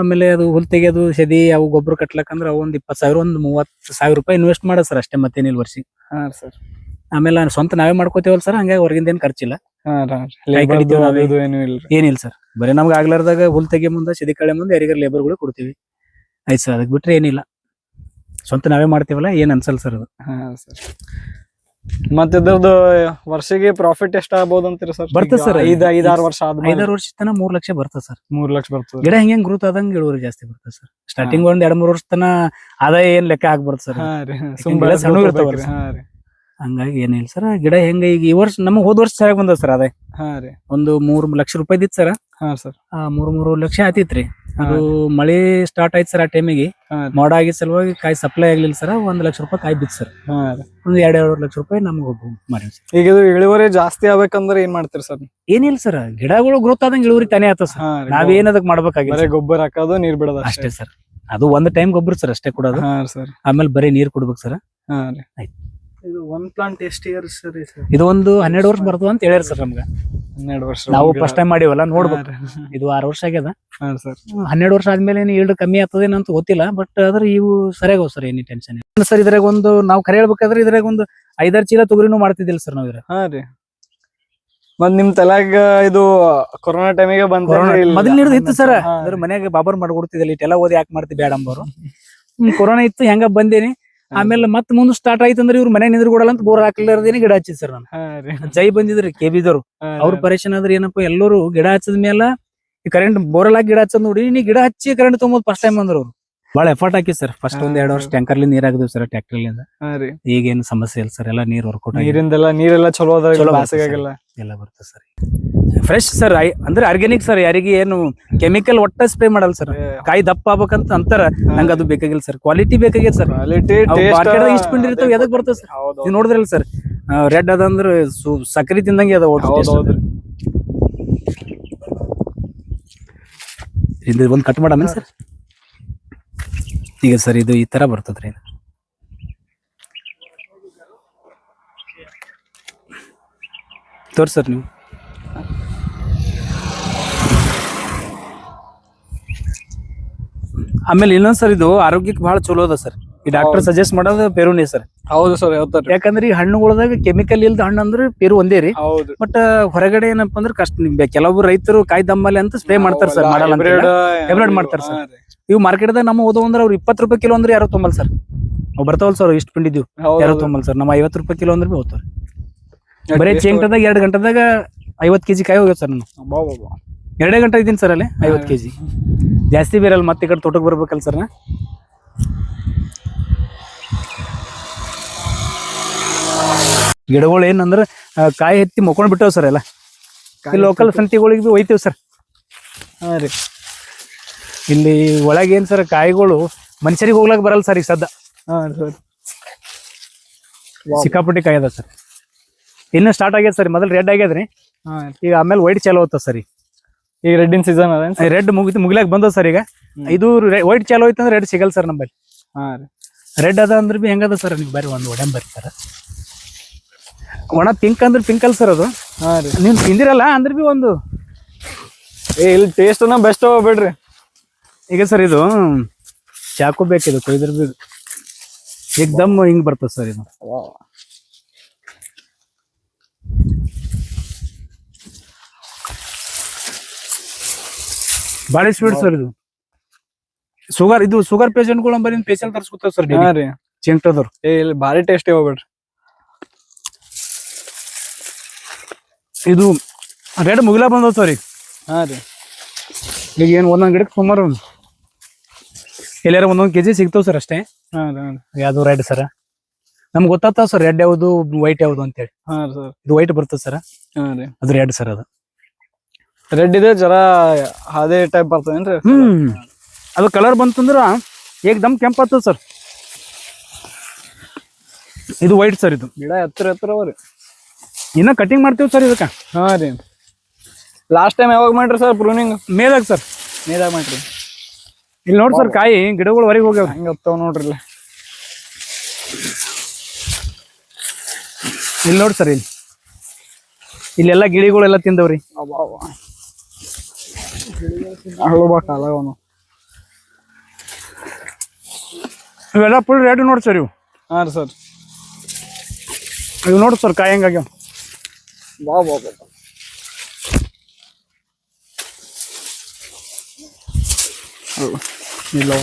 ಆಮೇಲೆ ಅದು ಹುಲ್ ತೆಗೆಯೋದು ಸದಿ ಅವು ಗೊಬ್ಬರ ಕಟ್ಲಕ್ಕಂದ್ರ ಅವು ಒಂದ್ ಇಪ್ಪತ್ ಸಾವಿರ ಒಂದ್ ಮೂವತ್ ಸಾವಿರ ರೂಪಾಯಿ ಇನ್ವೆಸ್ಟ್ ಮಾಡೋದು ಸರ್ ಅಷ್ಟೇ ಮತ್ತೇನಿಲ್ಲ ವರ್ಷಿ ಹಾ ಸರ್ ಆಮೇಲೆ ಸ್ವಂತ ನಾವೇ ಮಾಡ್ಕೋತೇವಲ್ಲ ಸರ್ ಹಂಗಾಗಿ ಹೊರಗಿಂದ ಏನ್ ಖರ್ಚಿಲ್ಲ. ಏನಿಲ್ಲ ಸರ್ ಬರೀ ನಮ್ಗೆ ಆಗ್ಲಾರ್ದಾಗ ಹುಲ್ ತೆಗಿ ಮುಂದೆ ಸದಿ ಕಳೆ ಮುಂದೆ ಯಾರಿಗಾರ ಲೇಬರ್ಗಳು ಕೊಡ್ತೀವಿ. ಆಯ್ತು ಸರ್ ಅದಕ್ಕೆ ಬಿಟ್ರೆ ಏನಿಲ್ಲ. ಸ್ವಂತ ನಾವೇ ಮಾಡ್ತೀವಲ್ಲ ಏನ್ ಅನ್ಸಲ್ಲ ಸರ್ ಅದು. ಹಾ ಸರ್ ಮತ್ತೆ ಇದ್ರದ್ದು ವರ್ಷಿಗೆ ಪ್ರಾಫಿಟ್ ಎಷ್ಟ ಆಗ್ಬೋದು ಅಂತೀರಿ ಸರ್ ಬರ್ತದೆ sir. ಐದ್ ಐದಾರು ವರ್ಷ ಆದ್ಮೇಲೆ. ಐದಾರು ವರ್ಷ ತನ ಮೂರ್ ಲಕ್ಷ ಬರ್ತದೆ ಸರ್ ಮೂರ್ ಲಕ್ಷ ಬರ್ತದೆ. ಗಿಡ ಹೆಂಗ್ ಗ್ರೋತ್ ಆದಂಗ್ ಇಳುವರಿ ಜಾಸ್ತಿ ಬರ್ತದೆ ಸರ್ ಸ್ಟಾರ್ಟಿಂಗ್ ಒಂದ್ ಎರಡ್ ಮೂರ್ ವರ್ಷ ತನ ಆದಾಯ ಏನ್ ಲೆಕ್ಕ ಆಗ್ಬಾರ್ದು ಸರ್ ಹಾ ರೀ. ಗಿಡ ಸಣ್ಣ ಇರ್ತಾವಲ್ಲ ಹಾ ರೀ. ಹಂಗಾಗಿ ಏನಿಲ್ಲ ಸರ್ ಗಿಡ ಹೆಂಗ ಈಗ ಈ ವರ್ಷ ನಮಗ್ ಹೋದ ವರ್ಷ ಸರಿಯಾಗಿ ಬಂದ ಸರ್ ಅದೇ ಹಾ ರೀ. ಒಂದು ಮೂರ್ ಲಕ್ಷ ರೂಪಾಯಿ ಇತ್ತು ಸರ್ ಹಾ ಸರ್ ಆ ಮೂರ್ ಮೂರು ಲಕ್ಷ ಆತಿತ್ರಿ. ಅದು ಮಳೆ ಸ್ಟಾರ್ಟ್ ಆಯ್ತು ಸರ್ ಆ ಟೈಮಿಗೆ ಮೋಡ ಆಗಿದ್ ಸಲುವಾಗಿ ಕಾಯಿ ಸಪ್ಲೈ ಆಗ್ಲಿಲ್ಲ ಸರ್ ಒಂದ್ ಲಕ್ಷ ರೂಪಾಯಿ ಕಾಯಿ ಬಿತ್ತು ಸರ್ ಒಂದ್ ಎರಡ್ ಎರಡು ಲಕ್ಷ ರೂಪಾಯಿ ನಮ್ಗೆ ಒಬ್ಬ ಮಾಡಿವಿ ಸರ್ ಈಗ ಇದು ಇಳುವರಿ ಜಾಸ್ತಿ ಆಗ್ಬೇಕಂದ್ರೆ ಏನ್ ಮಾಡ್ತೀರಿ ಸರ್ ಏನಿಲ್ಲ ಸರ್ ಗಿಡಗಳು ಗ್ರೋತ್ ಆದಂಗೆ ಇಳುವರಿ ತಾನೇ ಆತ ಸರ್ ನಾವೇನ್ ಅದಕ್ಕೆ ಮಾಡ್ಬೇಕಾಗಿಲ್ಲ ಬರೀ ಗೊಬ್ಬರ ಹಾಕೋದು ನೀರ್ ಬಿಡೋದು ಅಷ್ಟೇ. ಸರ್ ಅದು ಒಂದ್ ಟೈಮ್ ಗೊಬ್ಬರ ಸರ್ ಅಷ್ಟೇ ಕೊಡೋದು. ಹಾ ಸರ್ ಆಮೇಲೆ ಬರೀ ನೀರ್ ಕೊಡ್ಬೇಕು ಸರ್ ಆಯ್ತು. ಇದು ಒಂದ್ ಪ್ಲಾಂಟ್ ಎಷ್ಟು ಇಯರ್ಸ್ ಸರ್ ಇದು ಒಂದು ಹನ್ನೆರಡು ವರ್ಷ ಬರ್ತದ ಅಂತ ಹೇಳ್ಯಾರ ಸರ್ ನಮ್ಗೆ. ಹನ್ನೆರಡು ವರ್ಷ ನಾವು ಫಸ್ಟ್ ಟೈಮ್ ಮಾಡಿವಲ್ಲ ನೋಡ್ಬೇಕು. ಇದು ಆರು ವರ್ಷ ಆಗ್ಯದ. ಹಾ ಸರ್. ಹನ್ನೆರಡು ವರ್ಷ ಆದ್ಮೇಲೆ ಈಲ್ಡ್ ಕಮ್ಮಿ ಆಗ್ತದೇನೋ ಅಂತ ಗೊತ್ತಿಲ್ಲ ಬಟ್ ಆದ್ರೆ ಇವು ಸರಿಯಾಗವ್ ಸರ್ ಏನಿ ಟೆನ್ಷನ್ ಇಲ್ಲ. ಸರ್ ಇದ್ರಾಗ ಒಂದು ನಾವು ಕರೆ ಹೇಳ್ಬೇಕಾದ್ರೆ ಇದ್ರಾಗ ಒಂದು ಐದಾರು ಚೀಲ ತೊಗರಿನೂ ಮಾಡ್ತಿದ್ದಿಲ್ಲ ಸರ್ ನಾವ್ ಹಾ ರೀ. ಮತ್ ನಿಮ್ ತಲಾಗ ಇದು ಕೊರೋನಾ ಟೈಮಿಗೆ ಬಂದ್ ಮೊದಲು ಹಿಡಿದು ಇತ್ತು ಸರ್. ಅದ್ರ ಮನ್ಯಾಗ ಬಾಬರ್ ಮಾಡ್ಕೊಡ್ತಿದ್ದಿಲ್ಲ ಇಟ್ಟೆಲ್ಲ ಓದಿ ಯಾಕೆ ಮಾಡ್ತಿ ಬೇಡ ಅಂಬೋರು ಕೊರೋನಾ ಇತ್ತು ಹೆಂಗ ಬಂದೇನಿ? ಆಮೇಲೆ ಮತ್ ಮುಂದ್ ಸ್ಟಾರ್ಟ್ ಆಯ್ತು ಅಂದ್ರೆ ಇವ್ರು ಮನೆ ನಿಂದ್ರ ಕೊಡಲ್ಲ ಅಂತ ಬೋರ್ ಹಾಕ್ಲಾರ್ದೇನೆ ಗಿಡ ಹಚ್ಚಿದ್ ಸರ್ ನಾನು. ಜೈ ಬಂದಿದ್ರಿ ಕೆಬಿದವ್ರು. ಅವ್ರ ಪರೇಶನ್ ಆದ್ರೆ ಏನಪ್ಪ ಎಲ್ಲರೂ ಗಿಡ ಹಚ್ಚದ ಮೇಲೆ ಈ ಕರೆಂಟ್ ಬೋರಲ್ ಹಾಕಿ ಗಿಡ ಹಚ್ಚದ್ ನೋಡಿ ನೀ ಗಿಡ ಹಚ್ಚಿ ಕರೆಂಟ್ ತೊಗೊಂಬೋದು ಫಸ್ಟ್ ಟೈಮ್ ಅಂದ್ರು ಅವ್ರು. ಬಹಳ ಎಫರ್ಟ್ ಹಾಕಿ ಸರ್. ಫಸ್ಟ್ ಒಂದ್ ಎರಡು ವರ್ಷ ಟ್ಯಾಂಕರ್ ನೀರ್ ಹಾಕಿದ್ವಿ ಸರ್ ಟ್ಯಾಕ್ಟರ್ ಲಿಂದ. ಈಗೇನು ಸಮಸ್ಯೆ ಇಲ್ಲ ಸರ್ ಎಲ್ಲ ನೀರ್ ವರ್ಕೌಟ್ ನೀರಿಂದ ನೀರಿಂದೆಲ್ಲ ನೀರೆಲ್ಲ ಚಲೋ ಅದ ಚಲೋ ಎಲ್ಲ ಬರ್ತದೆ ಸರ್. ಫ್ರೆಶ್ ಸರ್ ಅಂದ್ರೆ ಆರ್ಗ್ಯಾನಿಕ್ ಸರ್ ಯಾರಿಗೆ ಏನು ಕೆಮಿಕಲ್ ಒಟ್ಟ ಸ್ಪ್ರೇ ಮಾಡಲ್ಲ ಸರ್ ಕಾಯಿ ದಪ್ಪ ಆಗ್ಬೇಕಂತ ಅಂತಾರ. ನಂಗೆ ಅದು ಬೇಕಾಗಿಲ್ಲ ಸರ್ ಕ್ವಾಲಿಟಿ ಬೇಕಾಗಿಲ್ಲ ಸರ್ ಮಾರ್ಕೆಟ್ ಇಷ್ಟ ಪಿಂಡ್ ಇರ್ತಾವ ಎದಕ್ ಬರ್ತದೆ ಸರ್ ನೀವು ನೋಡಿದ್ರಲ್ಲ ಸರ್ ರೆಡ್ ಅದಂದ್ರೆ ಅಂದ್ರೆ ಸು- ಸಕ್ರಿ ತಿಂದಂಗೆ ಅದ ಇದು ಒಂದ್ ಕಟ್ ಮಾಡಮೇಲೆ ಸರ್ ಈಗ ಸರ್ ಇದು ಈ ತರ ಬರ್ತದ್ರಿ ತೋರ್ಸರ್ ತೋರಿ ಸರ್ ನೀವು. ಆಮೇಲೆ ಇನ್ನೊಂದ್ ಸರ್ ಇದು ಆರೋಗ್ಯಕ್ಕೆ ಬಹಳ ಚಲೋ ಅದ ಸರ್. ಈ ಡಾಕ್ಟರ್ ಸಜೆಸ್ಟ್ ಮಾಡೋದು ಪೇರುನೇ ಸರ್. ಹೌದು ಸರ್ ಯಾಕಂದ್ರೆ ಈ ಹಣ್ಣುಗಳದಾಗ ಕೆಮಿಕಲ್ ಇಲ್ದ ಹಣ್ಣು ಅಂದ್ರೆ ಪೇರು ಒಂದೇ ರೀ. ಹೌದು. ಬಟ್ ಹೊರಗಡೆ ಏನಪ್ಪಾ ಅಂದ್ರೆ ಕಷ್ಟ ನಿಮ್ಗೆ ಕೆಲವೊಬ್ರು ರೈತರು ಕಾಯಿ ದಮ್ಮಲ್ಲಿ ಅಂತ ಸ್ಪ್ರೇ ಮಾಡ್ತಾರೆ ಸರ್ ಮಾಡಲ್ಲ ಅಂತ ಇಲ್ಲ. Hybrid ಮಾಡ್ತಾರೆ sir. ಇವು ಮಾರ್ಕೆಟ್ದಾಗ ನಮ್ಮ ಓದೋ ಅಂದ್ರೆ ಅವ್ರು ಇಪ್ಪತ್ತು ರೂಪಾಯಿ ಕಿಲೋ ಅಂದ್ರೆ ಯಾರು ತೊಂಬಲ್ ಸರ್. ನಾವು ಬರ್ತಾವಲ್ ಸರ್ ಇಷ್ಟು ಪಿಂಡಿದ್ವು ಯಾರು ತೊಂಬಲ್ ಸರ್. ನಮ್ಮ ಐವತ್ತು ರೂಪಾಯಿ ಕಿಲೋ ಅಂದ್ರೆ ಹೋಗ್ತಾರೆ ಬರೀ ಚೇಂಗ್ಟದಾಗ ಎರಡು ಗಂಟೆದಾಗ ಐವತ್ತು ಕೆಜಿ ಕಾಯಿ ಹೋಗ್ಯದ ಸರ್ ನಾನು ಎರಡೇ ಗಂಟೆ ಇದ್ದೀನಿ ಸರ್ ಅಲ್ಲಿ ಐವತ್ತು ಕೆಜಿ. ಜಾಸ್ತಿ ಬೇರಲ್ಲ ಮತ್ತೆ ಈ ಕಡೆ ತೋಟಕ್ಕೆ ಬರ್ಬೇಕಲ್ಲ ಸರ್ ಗಿಡಗಳು ಏನಂದ್ರೆ ಕಾಯಿ ಎತ್ತಿ ಮಕ್ಕೊಂಡು ಬಿಟ್ಟವ್ ಸರ್ ಎಲ್ಲ. ಲೋಕಲ್ ಸಂತಿಗಳಿಗೆ ಭೀ ಒಯ್ತೀವಿ ಸರ್ ಹಾ ರೀ. ಇಲ್ಲಿ ಒಳಗೆ ಏನು ಸರ್ ಕಾಯಿಗಳು ಮನುಷ್ಯರಿಗೆ ಹೋಗ್ಲಕ್ ಬರಲ್ಲ ಸರ್ ಈಗ ಸದ್ದ. ಹಾ ಸರ್ ಸಿಕ್ಕಾಪಟ್ಟಿ ಕಾಯಿ ಅದ ಸರ್ ಇನ್ನೂ ಸ್ಟಾರ್ಟ್ ಆಗ್ಯದ ಸರ್ ಮೊದಲು ರೆಡ್ ಆಗ್ಯದ್ರಿ. ಹಾ ಈಗ ಆಮೇಲೆ ವೈಟ್ ಚಾಲು ಹೋಗ್ತದೆ ಸರ್ ಈಗ. ಈಗ ರೆಡ್ಡಿನ ಸೀಸನ್ ಸರ್ ರೆಡ್ ಮುಗಿತು ಮುಗಿಲಾಕ್ ಬಂದದ ಸರ್ ಈಗ. ಇದು ವೈಟ್ ಚಾಲು ಹೋಯ್ತು ಅಂದ್ರೆ ರೆಡ್ ಸಿಗಲ್ ಸರ್ ನಮ್ಮಲ್ಲಿ. ಹಾ ರೀ. ರೆಡ್ ಅದ ಅಂದ್ರೆ ಬಿ ಹೆಂಗದ ಸರ್ ನೀವು ಬರ್ರಿ ಒಂದು ಒಡೆಂ ಬರ್ರಿ ಸರ್ ಒಣ ಪಿಂಕ್ ಅಂದ್ರೆ ಪಿಂಕ್ ಅಲ್ಲ ಸರ್ ಅದು. ಹಾ ರೀ. ನೀವು ತಿಂದಿರಲ್ಲ ಅಂದ್ರೆ ಬಿ ಒಂದು. ಏ ಇಲ್ಲಿ ಟೇಸ್ಟ್ ಬೆಸ್ಟ್ ಬಿಡ್ರಿ. ಈಗ ಸರ್ ಇದು ಚಾಕು ಬೇಕಿದು ಕೊಯ್ದ್ರ ಬಿ ಏಕ್ದಮ್ ಹಿಂಗ್ ಬರ್ತದೆ ಸರ್ ಇದು. ಭಾಳ ಸ್ವೀಟ್ ಸರ್ ಇದು. ಶುಗರ್ ಇದು ಶುಗರ್ ಪೇಷಂಟ್ಗಳು ಬರೀ ಸ್ಪೆಷಲ್ ತರ್ಸ್ಕೊತಾವ್ ಸರ್ ಹಾ ರೀ. ಚಿಂಟದವ್ರು ಏ ಇಲ್ಲಿ ಭಾರಿ ಟೇಸ್ಟಿ ಹೋಗ್ಬೇಡ್ರಿ ಇದು ರೇಟ್ ಮುಗಿಲ ಬಂದವ ಸರಿ ಹಾ ರೀ. ಈಗ ಏನು ಒಂದೊಂದು ಗಿಡಕ್ಕೆ ಸುಮಾರು ಎಲ್ಲಾರ ಒಂದೊಂದು ಕೆಜಿ ಸಿಗ್ತಾವ ಸರ್ ಅಷ್ಟೇ. ಹಾ ರೀ ಯಾವ್ದು ರೆಡ್ ಸರ್ ನಮ್ಗೆ ಗೊತ್ತಾಗ್ತಾವ ಸರ್ ರೆಡ್ ಯಾವುದು ವೈಟ್ ಯಾವುದು ಅಂತೇಳಿ. ಹಾ ಸರ್ ಇದು ವೈಟ್ ಬರ್ತದ ಸರ್ ಹಾ ರೀ. ಅದು ರೆಡ್ ಸರ್ ಅದು. ರೆಡ್ ಇದೆ ಜರ ಅದೇ ಟೈಪ್ ಬರ್ತದೇನ್ರಿ ಹ್ಮ್. ಅದು ಕಲರ್ ಬಂತಂದ್ರ ಏಕ್ದಮ್ ಕೆಂಪತ್ತದ ಸರ್ ಇದು ವೈಟ್ ಸರ್ ಇದು. ಗಿಡ ಎತ್ತರ ಎತ್ತರ ಅವ ರೀ. ಇನ್ನ ಕಟಿಂಗ್ ಮಾಡ್ತೀವಿ ಸರ್ ಇದಕ್ಕೆ. ಹಾ ರೀ. ಲಾಸ್ಟ್ ಟೈಮ್ ಯಾವಾಗ ಮಾಡ್ರಿ ಸರ್ ಪ್ರೂನಿಂಗ್ ಮೇದಾಗ ಸರ್ ಮೇದಾಗ ಮಾಡ್ರಿ. ಇಲ್ಲಿ ನೋಡಿ ಸರ್ ಕಾಯಿ ಗಿಡಗಳು ಹೊರಗೆ ಹೋಗ್ಯಾವ ಹಂಗ ಹತ್ತಾವ ನೋಡ್ರಿ ಇಲ್ಲ. ಇಲ್ಲಿ ನೋಡಿ ಸರ್ ಇಲ್ಲಿ. ಇಲ್ಲೆಲ್ಲ ಗಿಳಿಗಳೆಲ್ಲ ತಿಂದವ್ರಿ. ಅಳ್ಬೇಕಲ್ಲ ಅವನು ಇವೆಲ್ಲ ಫುಲ್ ರೇಟ್ ನೋಡಿ ಸರ್ ಇವು ಹಾ ರೀ ಸರ್ ಇವು ನೋಡಿ ಸರ್ ಕಾಯಿ ಹೆಂಗಾಗ್ಯಾವ ಬಾ ಬಾ ಬಾ ಇಲ್ಲವ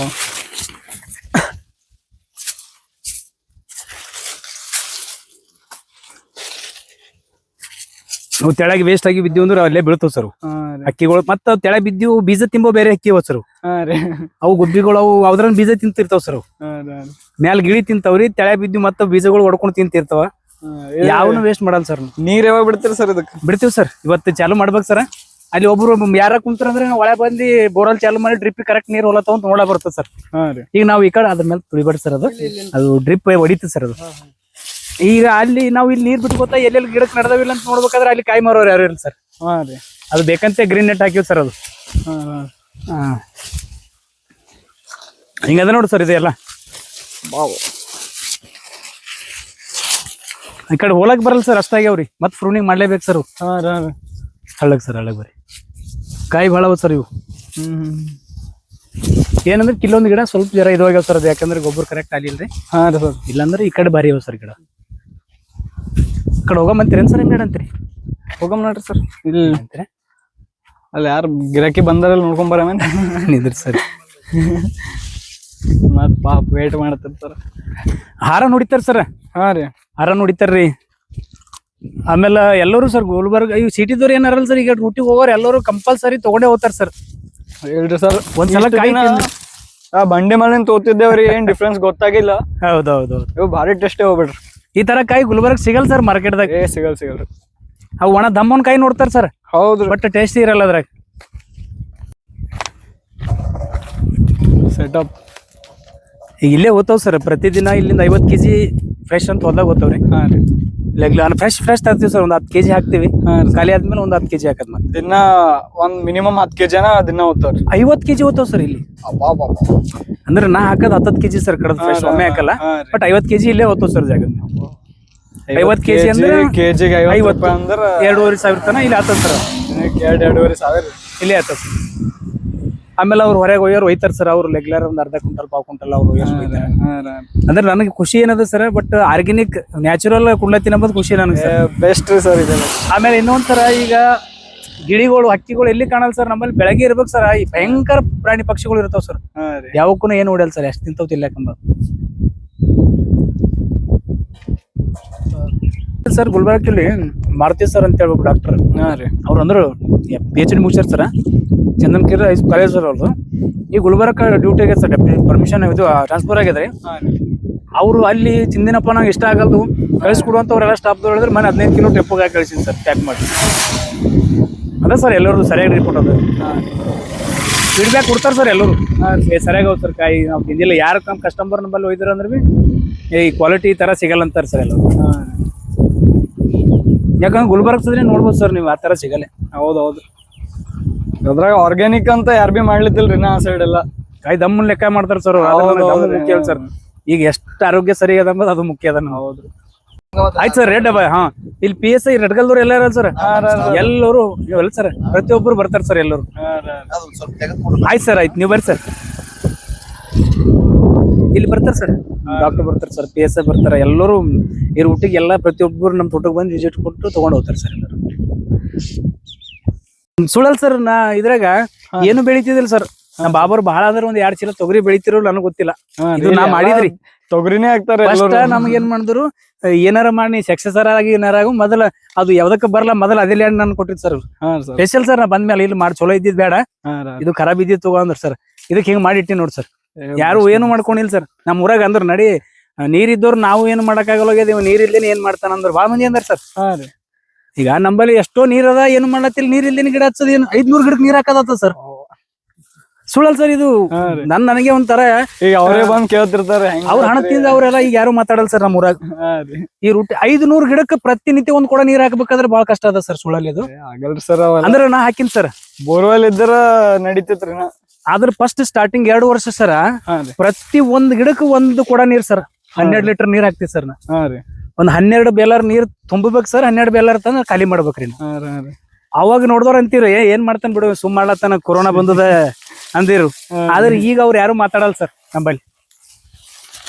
ಅವು ತೆಳಗೆ ವೇಸ್ಟ್ ಆಗಿ ಬಿದ್ದೀವಿ ಅಂದ್ರೆ ಅಲ್ಲೇ ಬೀಳ್ತಾವ ಸರ್ ಅಕ್ಕಿಗಳು ಮತ್ತ ತೆಳಗ್ ಬಿದ್ದಿವು ಬೀಜ ತಿಂಬೋ ಬೇರೆ ಅಕ್ಕಿ ಸರ್ ಅವು ಗುಬ್ಬಿಗಳು ಅವು ಅದ್ರ ಬೀಜ ತಿಂತಿರ್ತಾವ ಸರ್. ಮ್ಯಾಲ ಗಿಳಿ ತಿಂತಾವ್ರಿ ತೆಳ ಬಿದ್ದು ಮತ್ತ ಬೀಜಗಳು ಹೊಡ್ಕೊಂಡು ತಿಂತಿರ್ತಾವ. ಯಾವನು ವೇಸ್ಟ್ ಮಾಡಲ್ಲ ಸರ್ ನೀರ್ ಯಾವಾಗ ಬಿಡ್ತೀರಿ ಸರ್ ಇದಕ್ಕೆ ಬಿಡ್ತೀವಿ ಸರ್ ಇವತ್ತು ಚಾಲು ಮಾಡ್ಬೇಕು ಸರ್ ಅಲ್ಲಿ ಒಬ್ರು ಯಾರ ಕುಂತಾರಂದ್ರೆ ಅಂದ್ರೆ ಒಳಗೆ ಬಂದು ಬೋರಲ್ ಚಾಲು ಮಾಡಿ ಡ್ರಿಪ್ ಕರೆಕ್ಟ್ ನೀರ್ ಹೊಲತ್ತಾವ ಅಂತ ನೋಡ ಬರ್ತದೆ ಸರ್ ಈಗ ನಾವು ಈ ಕಡೆ ಅದ್ರ ಮೇಲೆ ತುಳಿಬಾರ್ದು ಸರ್ ಅದು. ಅದು ಡ್ರಿಪ್ ಹೊಡಿತು ಸರ್ ಅದು. ಈಗ ಅಲ್ಲಿ ನಾವು ಇಲ್ಲಿ ನೀರ್ ಬಿಟ್ಕೋತಾ ಎಲ್ಲೆಲ್ಲಿ ಗಿಡಕ್ಕೆ ನಡೆದವಿಲ್ಲ ಅಂತ ನೋಡ್ಬೇಕಾದ್ರೆ ಅಲ್ಲಿ ಕಾಯಿ ಮಾರೋರು ಯಾರು ಇಲ್ಲ ಸರ್. ಹಾ ರೀ. ಅದು ಬೇಕಂತೆ ಗ್ರೀನ್ ನೆಟ್ ಹಾಕಿವ್ ಸರ್ ಅದು. ಹಾ ಹಿಂಗದ ನೋಡಿ ಸರ್ ಇದೆಲ್ಲ. ಬಾವು. ಈ ಕಡೆ ಹೋಲಕ್ ಬರಲ್ಲ ಸರ್ ಅಷ್ಟಾಗ್ಯಾವ್ರಿ ಮತ್ತೆ ಫ್ರೂನಿಂಗ್ ಮಾಡ್ಲೇಬೇಕು ಸರ್ ಹಳ್ಳಕ್ ಸರ್ ಹಳ್ಳಕ್ ಬರ್ರಿ. ಕಾಯಿ ಭಾಳ ಅವ ಸರ್ ಇವು. ಹ್ಮ್ ಏನಂದ್ರೆ ಕಿಲೊಂದು ಗಿಡ ಸ್ವಲ್ಪ ಜರ ಇದಾಗ್ಯಾವ ಸರ್ ಅದು. ಯಾಕಂದ್ರೆ ಗೊಬ್ಬರ ಕರೆಕ್ಟ್ ಆಗಿಲ್ರಿ ಹಾ ರೀ ಸರ್ ಇಲ್ಲಾಂದ್ರೆ ಈ ಕಡೆ ಭಾರಿ ಅವ ಸರ್ ಗಿಡ. ಕಡೆ ಹೋಗಂತೀರೇನು ಸರ್ ಹೆಂಗಡ ಅಂತೀರಿ ಹೋಗಮ್ ನೋಡ್ರಿ ಸರ್. ಇಲ್ಲಿ ಅಂತೀರಿ? ಅಲ್ಲಿ ಯಾರು ಗಿರಾಕಿ ಬಂದಾರಲ್ಲ ನೋಡ್ಕೊಂಡ್ ನಿದ್ರಿ ಸರಿ. ಮತ್ ಪಾಪ ವೇಟ್ ಮಾಡತ್ತಿರ್ತಾರ ಹಾರ ನೋಡಿತಾರ ಸರ್? ಹಾ ರೀ. ಹಾರ ನೋಡಿತಾರ್ರಿ ಆಮೇಲೆ ಎಲ್ಲರೂ ಸರ್ ಗುಲ್ಬರ್ಗ ಇವ್ ಸಿಟಿದವ್ರು ಏನಾರಲ್ಲ ಸರ್? ಈಗ ಡ್ಯೂಟಿಗೆ ಹೋಗೋರು ಎಲ್ಲರೂ ಕಂಪಲ್ಸರಿ ತಗೊಂಡೇ ಹೋಗ್ತಾರೆ ಸರ್. ಹೇಳ್ರಿ ಸರ್. ಒಂದ್ಸಲ ಸಲ ಕಾಯಿ ಆ ಬಂಡಿ ಮಲ್ಲಿನ ತೋತಿದ್ದೇವ್ರಿ ಏನ್ ಡಿಫ್ರೆನ್ಸ್ ಗೊತ್ತಾಗಿಲ್ಲ. ಹೌದೌದು ಇವು ಭಾರಿ ಟೇಸ್ಟೇ ಹೋಗ್ಬಿಡ್ರಿ ಈ ತರ ಕಾಯಿ ಗುಲ್ಬರ್ಗ ಸಿಗಲ್ ಸರ್ ಮಾರ್ಕೆಟ್ದಾಗ? ಏ ಸಿಗಲ್ ಸಿಗಲ್ರಿ ಅವು ಒಣ ದಮ್ಮನ್ ಕಾಯಿ ನೋಡ್ತಾರ ಸರ್. ಹೌದು ಬಟ್ ಟೇಸ್ಟ್ ಇರಲ್ಲ ಅದ್ರಾಗ. ಸೆಟಪ್ ಈಗ ಇಲ್ಲೇ ಓದ್ತಾವ್ ಸರ್ ಪ್ರತಿದಿನ ಇಲ್ಲಿಂದ ಐವತ್ತು ಕೆಜಿ ಫ್ರೆಶ್ ಅಂತ ಹೊಲ್ದಾಗ ಗೊತ್ತವ್ರಿ? ಹಾಂ ರೀ. ಫ್ರೆಶ್ ಫ್ರೆಶ್ ತರ್ತೀವಿ ಸರ್ ಒಂದು ಹತ್ತು ಕೆಜಿ ಹಾಕ್ತಿವಿ. ಹಾ ರೀ. ಖಾಲಿ ಆದ್ಮೇಲೆ ಒಂದು ಹತ್ತು ಕೆಜಿ ಹಾಕದ್ ಮತ್ತೆ. ದಿನ ಒಂದ್ ಮಿನಿಮಮ್ ಹತ್ತು ಕೆಜಿ ಜನ ದಿನ ಓದ್ತಾವ್ರಿ ಐವತ್ತು ಕೆಜಿ ಓದ್ತಾವ್ ಸರ್ ಇಲ್ಲಿ. ಅಂದ್ರೆ ನಾ ಹಾಕದ್ ಹತ್ತತ್ತು ಕೆಜಿ ಸರ್ ಕಡದ ಫ್ರೆಶ್ ಒಮ್ಮೆ ಹಾಕಲ್ಲ. ಬಟ್ ಐವತ್ತು ಕೆಜಿ ಇಲ್ಲೇ ಓದ್ತಾವ್ ಸರ್ ಜಾಗ. ಐವತ್ತು ಕೆಜಿ ಅಂದ್ರೆ ಕೆಜಿಗೆ ಐವತ್ತು ಐವತ್ತು. ರೂಪಾಯಿ ಅಂದ್ರ ಎರಡೂವರೆ ಸಾವಿರ ತನ ಇಲ್ಲಿ ಆತದ ಸರ್ ಎರಡ್ ಎರಡೂವರೆ ಸಾವಿರ ಇಲ್ಲೇ ಆತದ. ಆಮೇಲೆ ಅವ್ರು ಹೊರಗೆ ಒಯ್ಯೋರು ಒಯ್ತಾರ ಸರ್ ಅವ್ರು. ರೆಗ್ಯುಲರ್ ಒಂದು ಅರ್ಧ ಕ್ವಿಂಟಲ್ ಪಾವ್ ಕ್ವಿಂಟಲ್ ಅವ್ರು ಎಷ್ಟು ಒಯ್ತಾರೆ ಹಾ ಅಂದ್ರೆ ನನಗೆ ಖುಷಿ ಏನದ ಸರ್ ಬಟ್ ಆರ್ಗ್ಯಾನಿಕ್ ನ್ಯಾಚುರಲ್ ಕುಡ್ಲತ್ತಿನ ಅಂಬೋದು ಖುಷಿ ನನಗೆ ಬೆಸ್ಟ್ ಸರ್ ಇದೆ. ಆಮೇಲೆ ಇನ್ನೊಂದ್ ಸರ ಈಗ ಗಿಳಿಗಳು ಹಕ್ಕಿಗಳು ಎಲ್ಲಿ ಕಾಣಲ್ಲ ಸರ್ ನಮ್ಮಲ್ಲಿ ಬೆಳಗ್ಗೆ ಇರ್ಬೇಕು ಸರ್. ಈ ಭಯಂಕರ ಪ್ರಾಣಿ ಪಕ್ಷಿಗಳು ಇರ್ತಾವ ಸರ್. ಯಾವಕ್ಕೂ ಏನು ಹೊಡೆಯಲ್ಲ ಸರ್ ಎಷ್ಟು ತಿಂತಾವ್ ತಿಲ್ಲಕಂಬ ಸರ್ ಗುಲ್ಬರ್ಗಲ್ಲಿ ಮಾರುತಿ ಸರ್ ಅಂತ ಹೇಳ್ಬೇಕು ಡಾಕ್ಟರ್. ಹಾಂ ರೀ. ಅವ್ರು ಅಂದರು ಪಿ ಎಚ್ ಡಿ ಮುಗಿಸ್ಯಾರ ಸರ್. ಚಂದನ್ ಕಿರ್ ಕಾಲೇಜ್ ಸರ್ ಅವ್ರದ್ದು ಈ ಗುಲ್ಬರ್ಗ ಡ್ಯೂಟಿ ಆಗ್ಯದ ಸರ್ ಪರ್ಮಿಷನ್ ಇದು ಟ್ರಾನ್ಸ್ಫರ್ ಆಗಿದೆ. ರೀ. ಅವರು ಅಲ್ಲಿ ಚಿಂದಿನಪ್ಪ ನಂಗೆ ಇಷ್ಟ ಆಗಲ್ದು. ಕಳಿಸ್ಕೊಡುವಂಥವ್ರೆಲ್ಲ ಸ್ಟಾಪ್ದು ಹೇಳಿದ್ರೆ ಮನೆ ಹದಿನೈದು ಕಿಲೋ ಟೆಪ್ಪಗೆ ಹಾಕಿ ಕಳಿಸಿನಿ ಸರ್ ಪ್ಯಾಕ್ ಮಾಡಿ. ಅದೇ ಸರ್ ಎಲ್ಲರೂ ಸರಿಯಾಗಿ ರಿಪೋರ್ಟ್ ಅದ. ಫೀಡ್ಬ್ಯಾಕ್ ಕೊಡ್ತಾರೆ ಸರ್ ಎಲ್ಲರೂ. ಏ ಸರಿಯಾಗಿ ಹೋಗ್ ಸರ್ ಕಾಯಿ ನಾವು ತಿಂದಿಲ್ಲ. ಯಾರು ನಮ್ಮ ಕಸ್ಟಮರ್ ನಂಬಲ್ಲಿ ಹೋಯ್ತಾರೆ ಅಂದ್ರೆ ಬಿ ಈ ಕ್ವಾಲಿಟಿ ಈ ಥರ ಸಿಗಲ್ಲ ಅಂತಾರೆ ಸರ್ ಎಲ್ಲರೂ. ಯಾಕಂದ್ರೆ ಗುಲ್ಬರ್ಗ ಸದ್ರಿ ನೋಡ್ಬೋದು ಸರ್ ನೀವು ಆ ಥರ ಸಿಗಲ್ಲ. ಹೌದೌದು. ಅದ್ರಾಗ ಆರ್ಗ್ಯಾನಿಕ್ ಅಂತ ಯಾರು ಬಿ ಮಾಡ್ಲಿತ್ತಿಲ್ರಿ ನಾ ಸೈಡ್ ಎಲ್ಲ. ಕಾಯಿ ದಮ್ಮನ್ ಲೆಕ್ಕ ಮಾಡ್ತಾರೆ ಸರ್ ಹೌದು, ಹೌದು. ಮುಖ್ಯ ಸರ್. ಈಗ ಎಷ್ಟು ಆರೋಗ್ಯ ಸರಿ ಅದ ಅಂಬದು ಅದು ಮುಖ್ಯ ಅದ ಹೌದು. ಆಯ್ತು ಸರ್ ರೆಡ್ ಹಾ. ಇಲ್ಲಿ ಪಿ ಎಸ್ ಐ ರೆಡ್ಗಲ್ದವ್ರು ಎಲ್ಲ ಸರ್? ಎಲ್ಲರೂ ಎಲ್ಲ ಸರ್ ಪ್ರತಿಯೊಬ್ಬರು ಬರ್ತಾರೆ ಸರ್ ಎಲ್ಲರೂ. ಆಯ್ತು ಸರ್ ಆಯ್ತು. ನೀವು ಬರ್ರಿ ಸರ್. ಇಲ್ಲಿ ಬರ್ತಾರೆ ಸರ್. ಡಾಕ್ಟರ್ ಬರ್ತಾರೆ ಸರ್ ಪಿ ಎಸ್ ಐ ಬರ್ತಾರೆ ಎಲ್ಲರೂ ಇರು ಊಟಿಗೆ ಎಲ್ಲ ಪ್ರತಿಯೊಬ್ಬರು ನಮ್ಮ ತೋಟಕ್ಕೆ ಬಂದು ವಿಸಿಟ್ ಕೊಟ್ಟು ತೊಗೊಂಡು ಹೋಗ್ತಾರೆ ಸರ್ ಎಲ್ಲರೂ. ಸುಳಲ್ ಸರ್ ನಾ ಇದ್ರಾಗ ಏನು ಬೆಳಿತಿದಿಲ್ಲ ಸರ್. ನಮ್ಮ ಬಾಬರ್ ಬಹಳ ಅಂದ್ರೆ ಒಂದ್ ಎರಡ್ ಚೀಲ ತೊಗರಿ ಬೆಳಿತಿರೋ ನನಗೆ ಗೊತ್ತಿಲ್ಲ. ಇದು ನಾ ಮಾಡಿದ್ರಿ. ತೊಗರಿನೇ ಆಗ್ತಾರೆ ನಮ್ಗೆ ಏನ್ ಮಾಡಿದ್ರು ಏನಾರ ಮಾಡಿ ಸಕ್ಸಸರ್ ಆಗಿ ಏನಾರ ಆಗು ಮೊದಲ ಅದು ಯಾವ್ದಕ್ಕೆ ಬರಲ್ಲ ಮೊದಲ ಅದೇ ಲ್ಯಾಂಡ್ ನಾನು ಕೊಟ್ಟಿದ್ ಸರ್. Special sir. ನಾ ಬಂದ್ಮೇಲೆ ಇಲ್ಲಿ ಮಾಡಿ ಚಲೋ ಇದ್ದಿದ್ ಬೇಡ. ಇದು ಖರಾಬ್ ಇದ್ದಿದ್ ತಗೋ ಅಂದ್ರ ಸರ್. ಇದಕ್ಕೆ ಹಿಂಗ್ ಮಾಡಿ ಇಟ್ಟಿ ನೋಡಿ ಸರ್. ಯಾರು ಏನು ಮಾಡ್ಕೊಂಡಿಲ್ಲ ಸರ್. ನಮ್ಮ ಊರಾಗ ಅಂದ್ರ ನಡಿ ನೀರಿದ್ದವ್ರು ನಾವು ಏನು ಮಾಡಕ್ಕಾಗಲ್ಲ ನೀರ್ ಇಲ್ದೇನೆ ಏನ್ ಮಾಡ್ತಾನ ಅಂದ್ರ. ಬಾಳ ಮಂದಿ ಅಂದ್ರ ಸರ್. ಈಗ ನಂಬಲ್ಲಿ ಎಷ್ಟೋ ನೀರ್ ಅದ ಏನು ಮಾಡ್ಲತ್ತಿಲ್ಲ ನೀರ್ ಇಲ್ದೇನೆ ಗಿಡ ಹಚ್ಚದ ಏನು ಐದ್ನೂರ್ ಗಿಡಕ್ ನೀರ್ ಹಾಕದ ಸರ್. ಸುಳಲ್ ಸರ್ ಇದು. ನನ್ ನನಗೆ ಒಂಥರ ಈಗ ಅವರೇ ಬಂದ್ ಕೇಳ್ತಿರ್ತಾರೆ ಅವ್ರ ಹಣ? ತಿಂದ ಅವ್ರೆಲ್ಲ ಈಗ ಯಾರು ಮಾತಾಡಲ್ಲ ಸರ್ ನಮ್ಮ ಊರಾಗ. ಈ ರೂಟಿ ಐದು ನೂರು ಗಿಡಕ್ಕೆ ಪ್ರತಿನಿತ್ಯ ಒಂದ್ ಕೂಡ ನೀರ್ ಹಾಕ್ಬೇಕಾದ್ರೆ ಬಹಳ ಕಷ್ಟ ಅದ ಸರ್ ಸುಳಲ್ ಇದು. ಆಗಲ್ರಿ ಸರ್ ಅಂದ್ರ ಅಂದ್ರೆ ನಾ ಹಾಕಿನ್ ಸರ್. ಬೋರ್ವೆಲ್ ಇದ್ರ ನಡೀತೈತ್ರಿ ನಾ ಆದ್ರ ಫಸ್ಟ್ ಸ್ಟಾರ್ಟಿಂಗ್ ಎರಡು ವರ್ಷ ಸರ ಪ್ರತಿ ಒಂದ್ ಗಿಡಕ್ಕೆ ಒಂದು ಕೂಡ ನೀರ್ ಸರ್. ಹನ್ನೆರಡು ಲೀಟರ್ ನೀರ್ ಹಾಕ್ತಿವಿ ಸರ್ ನಾ. ಒಂದ್ ಹನ್ನೆರಡು ಬೇಲರ್ ನೀರ್ ತುಂಬಬೇಕು ಸರ್ ಹನ್ನೆರಡು ಬೇಲರ್ ತಂದ್ರೆ ಖಾಲಿ ಮಾಡ್ಬೇಕ್ರಿ ಅವಾಗ ನೋಡಿದವ್ರ ಅಂತೀರಿ ಏ ಏನ್ ಮಾಡ್ತಾನೆ ಬಿಡು ಸುಮ್ ಮಾಡ್ಲತ್ತಾನ ಕೊರೋನಾ ಬಂದದ ಅಂದಿರು. ಆದ್ರೆ ಈಗ ಅವ್ರು ಯಾರು ಮಾತಾಡಲ್ಲ ಸರ್ ನಂಬಲ್ಲಿ.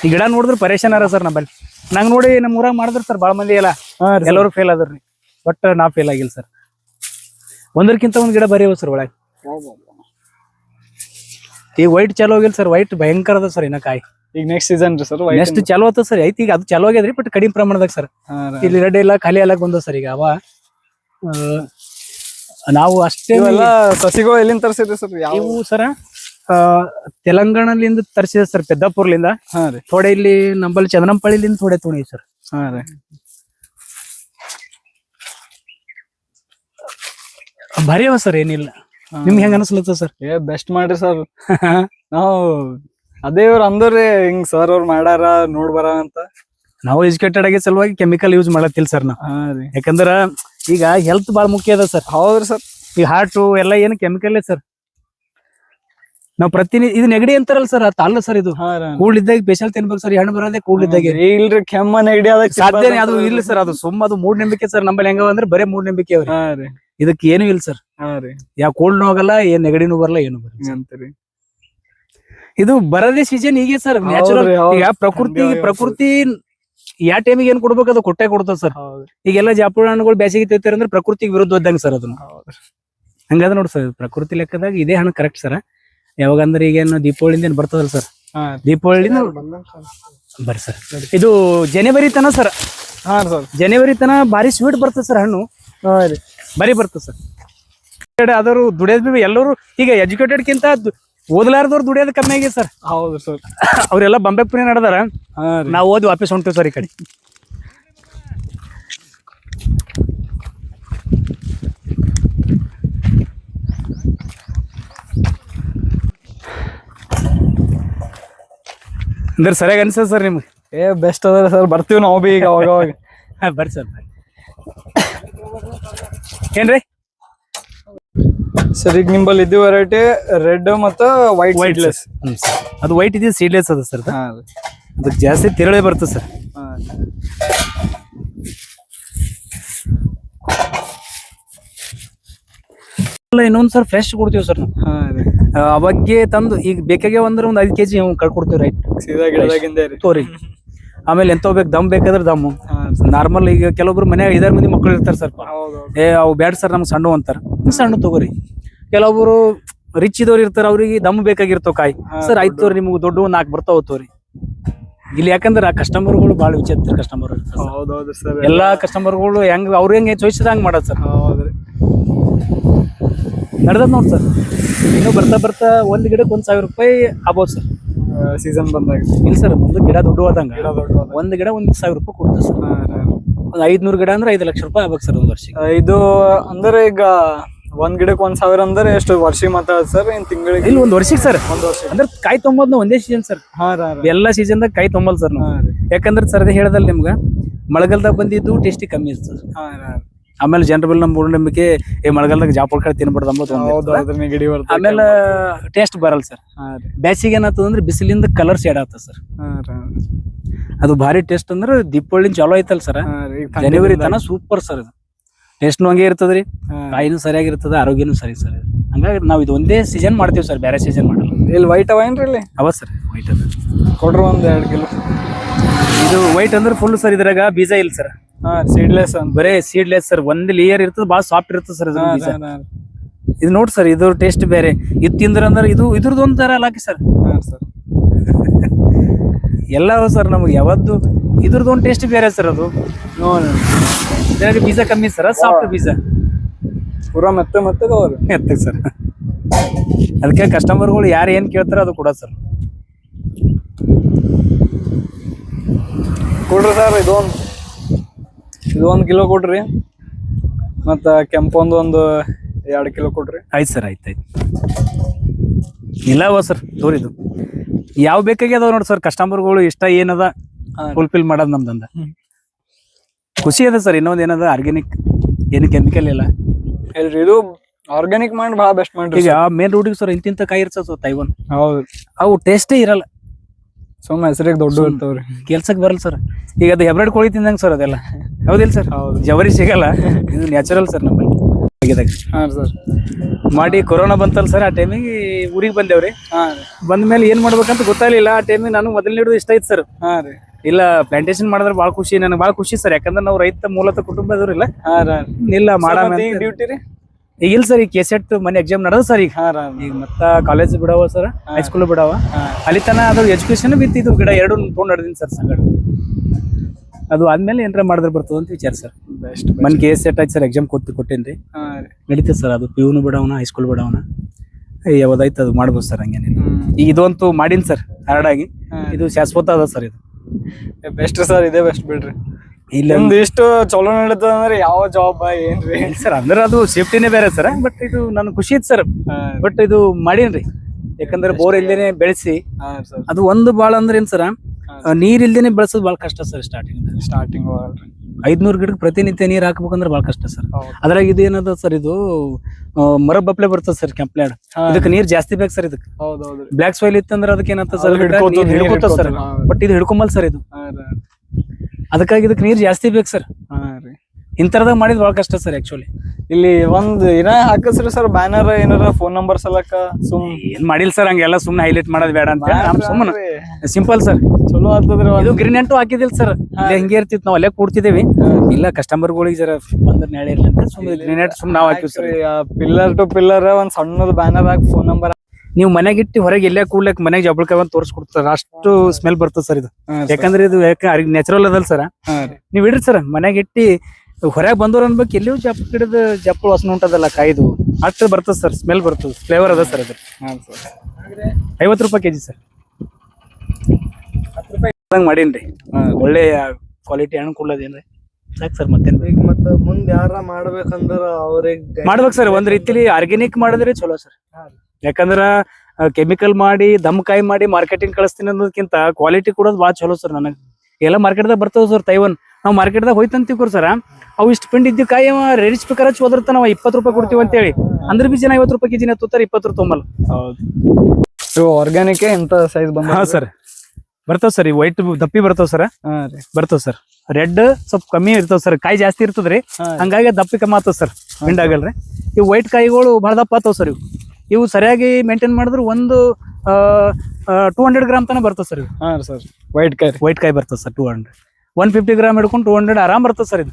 ಈ ಗಿಡ ನೋಡಿದ್ರೆ ಪರೇಶಾನ್ ಅರ ಸರ್ ನಂಬಲ್ಲಿ. ನಂಗೆ ನೋಡಿ ನಮ್ಮ ಊರಾಗ ಮಾಡಿದ್ರು ಸರ್ ಬಾಳ ಮಂದಿ ಎಲ್ಲ. ಎಲ್ಲರೂ ಫೇಲ್ ಆದ್ರಿ ಬಟ್ ನಾ ಫೇಲ್ ಆಗಿಲ್ಲ ಸರ್. ಒಂದಕ್ಕಿಂತ ಒಂದ್ ಗಿಡ ಬರೀ ಸರ್ ಒಳಗೆ. ಈಗ ವೈಟ್ ಚಲೋ ಹೋಗಿಲ್ಲ ಸರ್ ವೈಟ್ ಭಯಂಕರ ಅದ ಸರ್ ಇನ್ನ ಕಾಯಿ. ಈಗ ನೆಕ್ಸ್ಟ್ ಸೀಸನ್ ರೀ ಸರ್ ನೆಕ್ಸ್ಟ್ ಚಲೋ ಆತ ಸರ್ ಐತಿ ಈಗ ಅದು ಚಲೋ ಆಗ್ಯದ್ರಿ ಬಟ್ ಕಡಿಮೆ ಪ್ರಮಾಣದಾಗ ಸರ್ ಇಲ್ಲಿ ರೆಡ್ ಎಲ್ಲ ಖಾಲಿ ಎಲ್ಲ ಬಂದ ಸರ್ ಈಗ ಅವ. ಆ, ನಾವು ಅಷ್ಟೇ ಎಲ್ಲಾ ಸಸಿಗಳು ಎಲ್ಲಿಂದ ತರಿಸಿದ್ರಿ ಸರ್ ಯಾವ ಸರ್ ತೆಲಂಗಾಣಲಿಂದ ತರಿಸಿದ ಸರ್ ಪೆದ್ದಾಪುರ್ಲಿಂದ. ಥೋಡೆ ಇಲ್ಲಿ ನಂಬಲ್ಲಿ ಚಂದ್ರಂಪಳ್ಳಿಲಿಂದ ಥೋಡೆ ತೋಣಿ ಸರ್ ಹಾ ರೀ. ಭಾರಿ ಅವ ಸರ್ ಏನಿಲ್ಲ. ನಿಮ್ಗೆ ಹೆಂಗ ಅನಿಸ್ಲತ್ತ ಸರ್? ಏ ಬೆಸ್ಟ್ ಮಾಡ್ರಿ ಸರ್ ನಾವು ಅದೇ ಇವ್ರು ಅಂದ್ರಿ ಹಿಂಗ್ ಸರ್ ಅವ್ರು ಮಾಡಾರ ನೋಡ್ಬಾರ ಅಂತ. ನಾವು ಎಜುಕೇಟೆಡ್ ಆಗಿ ಸಲುವಾಗಿ ಕೆಮಿಕಲ್ ಯೂಸ್ ಮಾಡತ್ತಿಲ್ಲ ಸರ್ ನಾ ಹಾ ರೀ. ಯಾಕಂದ್ರ ಈಗ ಹೆಲ್ತ್ ಬಾಳ ಮುಖ್ಯ ಅದ ಸರ್ ಹೌದ್ರಿ ಸರ್ ಈ ಹಾರ್ಟು ಎಲ್ಲ ಏನು ಕೆಮಿಕಲ್ ಸರ್ ನಾವ್ ಪ್ರತಿನಿ ಇದು ನೆಗಡಿ ಅಂತಾರಲ್ಲ ಸರ್ ಅಲ್ಲ ಸರ್ ಇದು. ಹಾ ರೀ. ಕೂಡ್ಲಿದ್ದಾಗ ಸ್ಪೆಷಲ್ ತಿನ್ಬೇಕು ಸರ್ ಹೆಣ್ಣು ಬರೋದೇ ಇದ್ದಾಗ. ಇಲ್ರಿ ಕೆಮ್ಮ ನೆಗಡಿ ಅದಕ್ಕೆ ಸಾಧ್ಯನೇ ಅದು ಇಲ್ಲ ಸರ್ ಅದು ಸುಮ್ಮ ಅದು ಮೂಢನಂಬಿಕೆ ಸರ್ ನಮ್ಮಲ್ಲಿ ಹೆಂಗವ ಅಂದ್ರೆ ಬರೇ ಮೂಢನಂಬಿಕೆ ಅವ್ರಿ. ಹಾ ರೀ. ಇದಕ್ಕೆ ಏನು ಇಲ್ಲ ಸರ್ ಹಾ ರೀ. ಯಾವ ಕೋಲ್ಡ್ನು ಹೋಗಲ್ಲ ಏನ್ ನೆಗಡಿನೂ ಬರಲ್ಲ ಏನು ಬರಲ್ಲ ಅಂತೀರಿ ಇದು ಬರದೇ ಸೀಸನ್ ಹೀಗೆ ಸರ್ ನ್ಯಾಚುರಲ್ ಹೌದ್ರಿ, ಈಗ ಪ್ರಕೃತಿ ಹಂಗೆ ಪ್ರಕೃತಿ ಯಾವ ಟೈಮಿಗೆ ಏನ್ ಕೊಡ್ಬೇಕು ಅದು ಕೊಟ್ಟೆ ಕೊಡ್ತದ ಸರ್. ಈಗೆಲ್ಲ ಜಾಪುಳ ಹಣ್ಣುಗಳು ಬೇಸಿಗೆ ತೆಗಿತಾರೆ ಅಂದ್ರೆ ಪ್ರಕೃತಿ ವಿರುದ್ಧ ಇದ್ದಂಗೆ ಸರ್ ಅದನ್ನ. ಹಂಗಾದ್ರೆ ಹಂಗಾದ ನೋಡಿ ಸರ್ ಪ್ರಕೃತಿ ಲೆಕ್ಕದಾಗ ಇದೇ ಹಣ್ಣು ಕರೆಕ್ಟ್ ಸರ್. ಯಾವಾಗಂದ್ರೆ ಈಗೇನು ದೀಪಾವಳಿಯಿಂದ ಏನ್ ಬರ್ತದಲ್ಲ ಸರ್. ದೀಪಾವಳಿ ದೀಪಾವಳಿಯಿಂದ ಬರ್ರಿ ಸರ್. ಇದು ಜನವರಿ ತನ ಸರ್. ಹಾ ಸರ್. ಜನವರಿ ತನ ಭಾರಿ ಸ್ವೀಟ್ ಬರ್ತದೆ ಸರ್ ಹಣ್ಣು. ಹಾ ರೀ. ಬರೀ ಬರ್ತದೆ ಸರ್. ಆದರೂ ದುಡಿಯೋದ್ ಎಲ್ಲರೂ ಈಗ ಎಜುಕೇಟೆಡ್ಕಿಂತ ಓದ್ಲಾರ್ದವ್ರು ದುಡಿಯೋದು ಕಮ್ಮಿ ಆಗಿದೆ ಸರ್. ಹೌದು ಸರ್. ಅವರೆಲ್ಲ ಬಂಬೆ ಪುಣೆ ನಡೆದಾರ ನಾವು ಓದಿ ವಾಪಸ್ ಹೊಂಟೀವಿ ಸರ್ ಈ ಕಡೆ. ಅಂದ್ರೆ ಸರಿಯಾಗಿ ಅನ್ಸದ ಸರ್ ನಿಮ್ಗೆ? ಏ ಬೆಸ್ಟ್ ಅದ ಸರ್. ಬರ್ತೀವಿ ನಾವು ಬಿ ಈಗ ಅವಾಗ ಅವಾಗ ಬರ್ರಿ ಸರ್ ಏನ್ರಿ? ಸರ್ ಈಗ ನಿಂಬಲ್ಲಿ ಇದು ವೆರೈಟಿ ರೆಡ್ ಮತ್ತು ವೈಟ್ ವೈಟ್ಲೆಸ್ ಸರ್ ಅದು ವೈಟ್ ಇದೆ ಸೀಡ್ಲೆಸ್ ಅದ ಸರ್ ಅದು? ಅದಕ್ಕೆ ಜಾಸ್ತಿ ತಿರಳೆ ಬರ್ತದೆ ಸರ್ ಹಾ ಇಲ್ಲ ಇನ್ನೊಂದ್ ಸರ್ ಫ್ರೆಶ್ ಕೊಡ್ತೀವಿ ಸರ್ ನಾವು. ಹಾ ರೀ ಆ, ಅವಾಗೆ ತಂದು ಈಗ ಬೇಕಾಗೆ ಅಂದ್ರೆ ಒಂದ್ ಐದು ಕೆಜಿ ಕಳ್ಕೊಡ್ತೀವಿ ರೈಟ್ ಸೀದಾ ಗಿಡದಾಗಿಂದ ರೀ. ತೋರಿ. ಆಮೇಲೆ ಎಂತ ಬೇಕು ದಮ್ ಬೇಕಾದ್ರೆ ದಮ್ಮು. ಹಾ ನಾರ್ಮಲ್ ಈಗ ಕೆಲವೊಬ್ರು ಮನ್ಯಾಗ ಐದಾರು ಮಂದಿ ಮಕ್ಕಳು ಇರ್ತಾರೆ ಸರ್ ಹೌದು ಏ ಅವು ಬ್ಯಾಡ ಸರ್ ನಮ್ಗೆ ಸಣ್ಣ ಅಂತಾರೆ. ಸಣ್ಣ ತಗೋರಿ. ಕೆಲವೊಬ್ರು ರಿಚ್ ಇದ್ದವ್ರು ಇರ್ತಾರ ಅವ್ರಿಗೆ ದಮ್ ಬೇಕಾಗಿರ್ತಾವ ಕಾಯಿ. ಸರ್ ಆಯ್ತು ತೋರಿ ನಿಮ್ಗೆ ದೊಡ್ಡ ಒಂದ್ ನಾಲ್ಕು ಬರ್ತಾವ ತೋರಿ ಇಲ್ಲಿ ಯಾಕಂದ್ರೆ ಆ ಕಸ್ಟಮರ್ಗಳು ಭಾಳ ವಿಚಿತ್ರ ಕಸ್ಟಮರ್ ಹೌದೌದು ಸರ್. ಎಲ್ಲಾ ಕಸ್ಟಮರ್ಗಳು ಹೆಂಗ್ ಅವ್ರ ಹೆಂಗ್ ಚೋಯ್ಸಿದ್ರೆ ಹಂಗ್ ಮಾಡೋದು ಸರ್. ಹೌದ್ರಿ. ನಡ್ದದ್ ನೋಡ್ ಸರ್. ಇನ್ನು ಬರ್ತಾ ಬರ್ತಾ ಒಂದ್ ಗಿಡಕ್ಕೆ ಒಂದ್ ಸಾವಿರ ರೂಪಾಯಿ ಆಗ್ಬೋದು ಸರ್. ಸೀಸನ್ ಬಂದಾಗ. ಇಲ್ಲ ಸರ್ ಒಂದು ಗಿಡ ದೊಡ್ಡ ಹೋದಂಗ ಒಂದ್ ಗಿಡ ಒಂದ್ ಸಾವಿರ ರೂಪಾಯಿ ಕೊಡ್ತದೆ ಸರ್. ಒಂದ್ ಐದ್ನೂರು ಗಿಡ ಅಂದ್ರೆ ಐದು ಲಕ್ಷ ರೂಪಾಯಿ ಆಗ್ಬೇಕು ಸರ್ ಒಂದ್ ವರ್ಷ ಇದು ಅಂದ್ರೆ ಈಗ ಒಂದ್ ಗಿಡಕ್ಕೆ ಒಂದ್ ಸಾವಿರ ಅಂದ್ರೆ ಎಷ್ಟು ವರ್ಷಿ ಮಾತಾಡ್ ಸರ್ ಏನ್ ತಿಂಗಳಿಗೆ? ಇಲ್ಲಿ ಒಂದ್ ವರ್ಷಕ್ಕೆ ಸರ್. ಒಂದ್ ವರ್ಷ ಅಂದ್ರೆ ಕಾಯಿ ತೊಂಬದ್ನ ಒಂದೇ ಸೀಸನ್ ಸರ್. ಹಾ ಸೀಸನ್ ದಾಗ ರೀ. ಎಲ್ಲಾ ಸೀಸನ್ದಾಗ ಕಾಯಿ ತೊಂಬಲ್ ಸರ್ ನಾವು ಯಾಕಂದ್ರೆ ಸರ್ ಅದೇ ಹೇಳ್ದಲ್ಲ ನಿಮ್ಗ ಮಳೆಗಾಲದಾಗ ಬಂದಿದ್ದು ಟೇಸ್ಟಿ ಕಮ್ಮಿ ಇರ್ತದೆ ಹಾ ರೀ ಹಾ ಆಮೇಲೆ ಜನರ ಬಲ್ಲಿ ನಮ್ಮ ಮೂಢನಂಬಿಕೆ ಈ ಮಳೆಗಾಲದಾಗ ಕಡೆ ತಿನ್ಬಾರ್ದು ಅಂಬೋದು ಒಂದ್ ಹೌದು ಇರ್ತದೆ. ಅದ್ರ ನೆಗಡಿ ಬರ್ತದೆ ಆಮೇಲೆ ಟೇಸ್ಟ್ ಬರಲ್ಲ ಸರ್. ಹಾ ರೀ. ಬ್ಯಾಸಿಗೆ ಏನಾಗ್ತದ ಅಂದ್ರೆ ಬಿಸಿಲಿಂದ ಕಲರ್ ಶೇಡ್ ಆಗ್ತದೆ ಸರ್. ಹಾ ರೀ ಅದು ಭಾರಿ ಟೇಸ್ಟ್ ಅಂದ್ರೆ ದೀಪಾವಳಿ ಚಲೋ ಐತಲ್ ಸರ್. ಹಾ ರೀ ಈಗ ಜನವರಿ ತನ ಸೂಪರ್ ಸರ್ ಇದು ಟೇಸ್ಟ್ನು ಹಂಗೆ ಇರ್ತದ್ರಿ. ಕಾಯಿನೂ ಸರಿಯಾಗಿರ್ತದ ಆರೋಗ್ಯನೂ ಸರಿ ಸರ್. ಹಂಗಾಗಿ ನಾವು ಇದು ಒಂದೇ ಸೀಸನ್ ಮಾಡ್ತೀವಿ ಸರ್ ಬೇರೆ ಸೀಸನ್ ಮಾಡಲ್ಲ. ಇಲ್ಲಿ ವೈಟ್ ಅವ ಏನ್ರಿ ಇಲ್ಲಿ? ಅವ ಸರ್ ವೈಟ್ ಅದ. ಕೊಡ್ರಿ ಒಂದು ಎರಡು ಕಿಲೋ. ಇದು ವೈಟ್ ಅಂದ್ರೆ ಫುಲ್ ಸರ್ ಇದ್ರಾಗ ಬೀಜ ಇಲ್ಲ ಸರ್ ಹಾ ಸೀಡ್ಲೆಸ್ ಬರೇ ಸೀಡ್ಲೆಸ್ ಸರ್ ಒಂದ್ ಲೇಯರ್ ಇರ್ತದೆ ಭಾಳ ಸಾಫ್ಟ್ ಇರ್ತದೆ ಸರ್ ಇದು ಬೀಜ. ಇದು ನೋಡಿ ಸರ್ ಇದು ಟೇಸ್ಟ್ ಬೇರೆ. ಇದು ತಿಂದ್ರ ಅಂದ್ರೆ ಇದು ಇದ್ರದ್ದು ಒಂಥರ ಅಲ್ಲಾಕಿ ಸರ್ ಹಾಂ ಸರ್ ಎಲ್ಲ ಸರ್ ನಮಗೆ ಯಾವತ್ತು ಇದ್ರದ್ದು ಒಂದು ಟೇಸ್ಟ್ ಬೇರೆ ಸರ್ ಅದು. ನೋಡಿ. ಇದ್ರಾಗ ಬೀಜ ಕಮ್ಮಿ ಸರ್? ಸಾಫ್ಟ್ ಬೀಜ ಪೂರಾ ಮೆತ್ತ ಮತ್ತೆ ಅವ್ರು. ಎತ್ತಗೆ ಸರ್. ಅದಕ್ಕೆ ಕಸ್ಟಮರ್ಗಳು ಯಾರು ಏನು ಕೇಳ್ತಾರ ಅದು ಕೊಡ ಸರ್. ಕೊಡ್ರಿ ಸರ್ ಇದೊಂದು ಒಂದು ಕಿಲೋ ಕೊಡ್ರಿ. ಮತ್ತೆ ಕೆಂಪೊಂದು ಒಂದು ಎರಡು ಕಿಲೋ ಕೊಡ್ರಿ. ಆಯ್ತು ಸರ್ ಆಯ್ತು ಆಯ್ತು. ಇಲ್ಲವ ಸರ್ ತೋರಿದು ಯಾವ ಬೇಕಾಗಿ ಅದಾವ ನೋಡಿ ಸರ್ ಕಸ್ಟಮರ್ಗಳು ಇಷ್ಟ ಏನದ. ಫುಲ್ಫಿಲ್ ಮಾಡೋದು ನಮ್ದಂದ. ಖುಷಿ ಅದ ಸರ್. ಇನ್ನೊಂದು ಏನದ ಆರ್ಗ್ಯಾನಿಕ್ ಏನು ಕೆಮಿಕಲ್ ಇಲ್ಲ? ಇಲ್ರಿ ಇದು ಆರ್ಗ್ಯಾನಿಕ್ ಮಾಡಿ ಭಾಳ ಬೆಸ್ಟ್ ಮಾಡ್ರಿ ಈಗ ಮೇನ್ ರೂಟಿಗೆ ಸರ್ ಇಂತಿಂತ ಕಾಯಿ ಇರ್ತದೆ ಸರ್ ತೈವನ್ ಹೌದು. ಅವು ಟೇಸ್ಟೇ ಇರಲ್ಲ. ಸುಮ್ಮನೆ ಹೆಸರಿಗೆ ದೊಡ್ಡ ಇರ್ತಾವ್ರಿ. ಕೆಲ್ಸಕ್ಕೆ ಬರಲ್ಲ ಸರ್. ಈಗ ಅದು ಹೆಬ್ರೆಡ್ ಕೋಳಿ ತಿಂದಂಗೆ ಸರ್ ಅದೆಲ್ಲ. ಹೌದಿಲ್ಲ ಸರ್? ಹೌದು. ಜವರಿ ಸಿಗಲ್ಲ. ಇದು ನ್ಯಾಚುರಲ್ ಸರ್ ನಮ್ಮಲ್ಲಿ. ಹಾಂ ಸರ್. ಮಾಡಿ ಕೊರೋನಾ ಬಂತಲ್ಲ ಸರ್ ಆ ಟೈಮಿಗೆ ಊರಿಗೆ ಬಂದೇವ್ರಿ. ಹಾಂ ಬಂದ ಮೇಲೆ ಏನು ಮಾಡ್ಬೇಕಂತ ಗೊತ್ತಾಗಲಿಲ್ಲ. ಆ ಟೈಮಿಗೆ ನಾನು ಮೊದಲನೇ ಹಿಡಿದು ಇಷ್ಟ ಆಯ್ತು ಸರ್. ಹಾಂ ರೀ. ಇಲ್ಲ ಪ್ಲಾಂಟೇಶನ್ ಮಾಡಿದ್ರೆ ಬಹಳ ಖುಷಿ ನನಗೆ ಭಾಳ ಖುಷಿ ಸರ್. ಯಾಕಂದ್ರೆ ನಾವು ರೈತ ಮೂಲತ ಕುಟುಂಬದವ್ರಿಲ್ಲ ಇಲ್ಲ. ಇಲ್ಲ ಈಗ ಡ್ಯೂಟಿ ರೀ? ಈಗ ಇಲ್ಲ ಸರ್ ಈ ಕೆಸೆಟ್ ಮನೆ ಎಕ್ಸಾಮ್ ನಡೆದ ಸರ್ ಈಗ. ಈಗ ಮತ್ತ ಕಾಲೇಜ್ ಬಿಡವ ಸರ್ ಹೈಸ್ಕೂಲ್ ಬಿಡವ. ಅಲ್ಲಿ ತನ ಅದು ಎಜುಕೇಶನ್ ಬಿತ್ತು ಇದು ಗಿಡ ಎರಡು ತೊಗೊಂಡು ನಡೆದಿನಿ ಸರ್ ಸಂಗಡ. ಅದು ಆದ್ಮೇಲೆ ಏನಾರ ಮಾಡಿದ್ರೆ ಬರ್ತದ ಅಂತ ವಿಚಾರ ಸರ್. ಬೆಸ್ಟ್ ಮನ್ ಕೆ ಸೆಟ್ ಆಯ್ತು ಸರ್ ಎಕ್ಸಾಮ್ ಕೊಟ್ಟು ಕೊಟ್ಟೇನ್ರಿ. ನಡೀತದೆ ಸರ್ ಅದು. ಪಿಯೂನು ಬಿಡವನ ಹೈಸ್ಕೂಲ್ ಬಿಡವನ. ಯಾವ್ದಾಯ್ತು ಅದು ಮಾಡ್ಬೋದು ಸರ್ ಹಂಗೇನಿಲ್ಲ ಈಗ ಈಗ ಇದಂತೂ ಮಾಡೀನಿ ಸರ್ ಹಾರ್ಡ್ ಆಗಿ. ಇದು ಶಾಶ್ವತ ಅದ ಸರ್ ಇದು. ಬೆಸ್ಟ್ ಸರ್ ಇದೇ ಬೆಸ್ಟ್ ಬಿಡ್ರಿ. ಇಲ್ಲ ಒಂದು ಇಷ್ಟು ಚಲೋ ನಡೀತದ ಅಂದ್ರೆ ಯಾವ ಜಾಬ್ ಏನ್ರಿ? ಸರ್ ಅಂದ್ರೆ ಅದು ಸೇಫ್ಟಿನೇ ಬೇರೆ ಸರ್ ಬಟ್ ಇದು ನನ್ ಖುಷಿ ಇತ್ತು ಸರ್ ಬಟ್ ಇದು ಮಾಡೀನ್ರಿ. ಯಾಕಂದ್ರೆ ಬೋರ್ ಇಲ್ದೇನೆ ಬೆಳೆಸಿ. ಅದು ಒಂದು ಬಾಳ ಅಂದ್ರೆ ಏನ್ ಸರ್ ನೀರ್ ಇಲ್ದೇನೆ ಬೆಳೆಸೋದು ಬಾಳ ಕಷ್ಟ ಸರ್ ಸ್ಟಾರ್ಟಿಂಗ್ ಸ್ಟಾರ್ಟಿಂಗ್ ಐದ್ನೂರು ಗಿಡಕ್ಕೆ ಪ್ರತಿನಿತ್ಯ ನೀರು ಹಾಕ್ಬೇಕಂದ್ರೆ ಬಹಳ ಕಷ್ಟ ಸರ್. ಅದ್ರಾಗ ಇದು ಏನದ ಸರ್ ಇದು ಮರ ಬಪ್ಲೆ ಬರ್ತದೆ ಸರ್ ಕೆಂಪ್ಲ್ಯಾಡ್. ಇದಕ್ಕೆ ನೀರ್ ಜಾಸ್ತಿ ಬೇಕು ಸರ್ ಇದಕ್ಕೆ. ಬ್ಲಾಕ್ ಸಾಯಿಲ್ ಇತ್ತಂದ್ರೆ ಅದಕ್ಕೆ ಏನಂತ ಸರ್ ಹಿಡ್ಕೋತ ಸರ್. ಬಟ್ ಇದು ಹಿಡ್ಕೊಂಬಲ್ ಸರ್ ಇದು. ಅದಕ್ಕಾಗಿ ಇದಕ್ಕೆ ನೀರ್ ಜಾಸ್ತಿ ಬೇಕು ಸರ್. ಇಂಥರದಾಗ ಮಾಡಿದ್ ಭಾಳ ಕಷ್ಟ ಸರ್ ಆಕ್ಚುಲಿ ಇಲ್ಲಿ ಒಂದ್ ಏನ ಹಾಕಸ್ರಿ ಸರ್ ಬ್ಯಾನರ್ ಏನಾರ ಫೋನ್ ನಂಬರ್ ಸಲಕ ಸುಮ್ ಏನ್ ಮಾಡಿಲ್ಲ ಸರ್ ಹಂಗೆಲ್ಲ ಸುಮ್ನೆ ಹೈಲೈಟ್ ಮಾಡೋದು ಬೇಡ ಅಂತ ಹೇಳಿ ನಾನು ಸುಮ್ಮನೆ. ಸಿಂಪಲ್ ಸರ್ ಚಲೋ ಆಗ್ತದ್ರಿ ಇದು ಗ್ರೀನ್ ಎಂಟು ಹಾಕಿದಿಲ್ಲ ಸರ್ ಹೆಂಗೆ ಇರ್ತಿತ್ತು ನಾವು ಅಲ್ಲೇ ಕೂಡ್ತಿದ್ದೇವಿ ಇಲ್ಲ ಕಸ್ಟಮರ್ಗಳಿಗೆ ಜರ ಬಂದ್ರೆ ನಾಳೆ ಇರ್ಲಿ ಅಂತ ಸುಮ್ಮನೆ ಗ್ರೀನ್ ಸುಮ್ಮನೆ ನಾವು ಹಾಕಿವಿ ಸರ್ ಪಿಲ್ಲರ್ ಟು ಪಿಲ್ಲರ್ ಒಂದ್ ಸಣ್ಣದ ಬ್ಯಾನರ್ ಹಾಕಿ ಫೋನ್ ನಂಬರ್ ನೀವು ಮನೆಗೆ ಇಟ್ಟು ಹೊರಗೆ ಎಲ್ಲೇ ಕೂಡ್ಲಕ್ ಮನೆಗೆ ಜಬಳ್ಕ ಬಂದು ತೋರಿಸ್ಕೊಡ್ತಾರೆ ಅಷ್ಟು ಸ್ಮೆಲ್ ಬರ್ತದೆ ಸರ್ ಇದು. ಯಾಕಂದ್ರೆ ಇದು ಯಾಕೆ ನ್ಯಾಚುರಲ್ ಅದಲ್ಲ ಸರ್ ನೀವು ಇಡ್ರಿ ಸರ್ ಮನೆಗೆ ಇಟ್ಟು ಹೊರಗೆ ಬಂದವ್ರು ಅನ್ಬೇಕು ಎಲ್ಲಿಯೂ ಜಪ್ ಗಿಡದ ಜಪ್ಪಳ ವಾಸನೆ ಉಂಟದಲ್ಲ ಕಾಯ್ದು. ಅಷ್ಟು ಬರ್ತದೆ ಸರ್ ಸ್ಮೆಲ್ ಬರ್ತದೆ ಫ್ಲೇವರ್ ಅದ ಸರ್ ಅದು ಹಾ ಸರ್. ಐವತ್ತು ರೂಪಾಯಿ ಕೆಜಿ ಸರ್. ಹಂಗೆ ಮಾಡೀನಿ ರೀ ಒಳ್ಳೆ ಕ್ವಾಲಿಟಿ ಹಣ್ಣು ಕೊಡ್ಲದೇನ್ರಿ ಸಾಕು ಸರ್ ಮತ್ತೇನು? ಈಗ ಮತ್ತ ಮುಂದೆ ಯಾರ ಮಾಡ್ಬೇಕಂದ್ರ ಅವ್ರಿಗೆ ಮಾಡ್ಬೇಕು ಸರ್ ಒಂದ್ ರೀತಿಲಿ ಆರ್ಗ್ಯಾನಿಕ್ ಮಾಡಿದ್ರೆ ಚಲೋ ಸರ್. ಯಾಕಂದ್ರ ಕೆಮಿಕಲ್ ಮಾಡಿ ದಮ್ ಕಾಯಿ ಮಾಡಿ ಮಾರ್ಕೆಟಿಂಗ್ ಕಳಿಸ್ತೀನಿ ಅನ್ನೋದಕ್ಕಿಂತ ಕ್ವಾಲಿಟಿ ಕೊಡೋದು ಭಾಳ ಚಲೋ ಸರ್ ನನಗೆ. ಎಲ್ಲ ಮಾರ್ಕೆಟ್ದಾಗ ಬರ್ತದ ಸರ್ ತೈವನ್ ನಾವು ಮಾರ್ಕೆಟ್ದಾಗ ಹೋಯ್ತಂತೀವಿ ಸರ್. ಅವು ಇಷ್ಟು ಪಿಂಡ್ ಇದ್ದು ಕಾಯಿ ಅವ ರೇಡಿಸ್ ಚೋದ್ರತ ನಾವು ಅವ ಇಪ್ಪತ್ತು ರೂಪಾಯಿ ಕೊಡ್ತೀವಿ ಅಂತೇಳಿ. ಅಂದ್ರೆ ಬಿ ಜನ ಐವತ್ತು ರೂಪಾಯಿ ಕೆಜಿನ ತೂತಾರೆ ಇಪ್ಪತ್ತು ರೂಪಾಯಿ ತೊಂಬಲ್ಲ. ಹೌದು. ಇವು ಆರ್ಗ್ಯಾನಿಕ್ ಇಂತ ಸೈಜ್ ಬಂದ ಹಾ ಸರ್. ಬರ್ತಾವ ಸರ್ ಈ ವೈಟ್ ದಪ್ಪಿ ಬರ್ತಾವ ಸರ್. ಬರ್ತಾವ ಸರ್. ರೆಡ್ ಸ್ವಲ್ಪ ಕಮ್ಮಿ ಇರ್ತಾವ ಸರ್ ಕಾಯಿ ಜಾಸ್ತಿ ಇರ್ತದ್ರಿ ಹಂಗಾಗಿ ದಪ್ಪಿ ಕಮ್ಮಿ ಆಗ್ತದ ಸರ್ ಪಿಂಡ್ ಆಗಲ್ರಿ. ಇವು ವೈಟ್ ಕಾಯಿಗಳು ಬಹಳ ದಪ್ಪ ಆಗ್ತಾವ ಸರ್ ಇವು. ಇವು ಸರಿಯಾಗಿ ಮೇಂಟೈನ್ ಮಾಡಿದ್ರೆ ಒಂದು ಟೂ ಹಂಡ್ರೆಡ್ ಗ್ರಾಮ್ ತನಕ ಬರ್ತದೆ ಸರ್ ಇವು. ಹಾ ಸರ್. ವೈಟ್ ಕಾಯಿ ವೈಟ್ ಕಾಯಿ ಬರ್ತದೆ sir two hundred one fifty gram ಹಿಡ್ಕೊಂಡು ಟೂ ಹಂಡ್ರೆಡ್ ಆರಾಮ್ ಬರ್ತದೆ ಸರ್ ಇದು.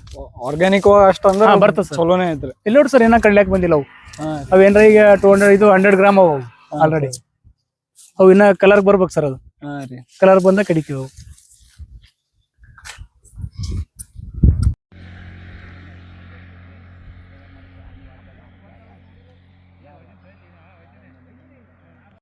ಆರ್ಗ್ಯಾನಿಕ್ ಅಷ್ಟ ಬರ್ತದೆ ಸರ್. ಚಲೋನೇ ಐತ್ರಿ. ಇಲ್ಲಿ ನೋಡಿ ಸರ್ ಏನೋ ಕಡ್ಲಾಕ್ ಬಂದಿಲ್ಲ ಅವು. ಅವೇನ್ರ ಈಗ ಟೂ ಹಂಡ್ರೆಡ್ ಇದು ಹಂಡ್ರೆಡ್ ಗ್ರಾಮ್ ಅವು ಆಲ್ರೆಡಿ ಅವು ಇನ್ನ ಕಲರ್ ಬರ್ಬೇಕು ಸರ್ ಅದು. ಕಲರ್ ಬಂದ ಕಡಿತೀವಿ ಅವು.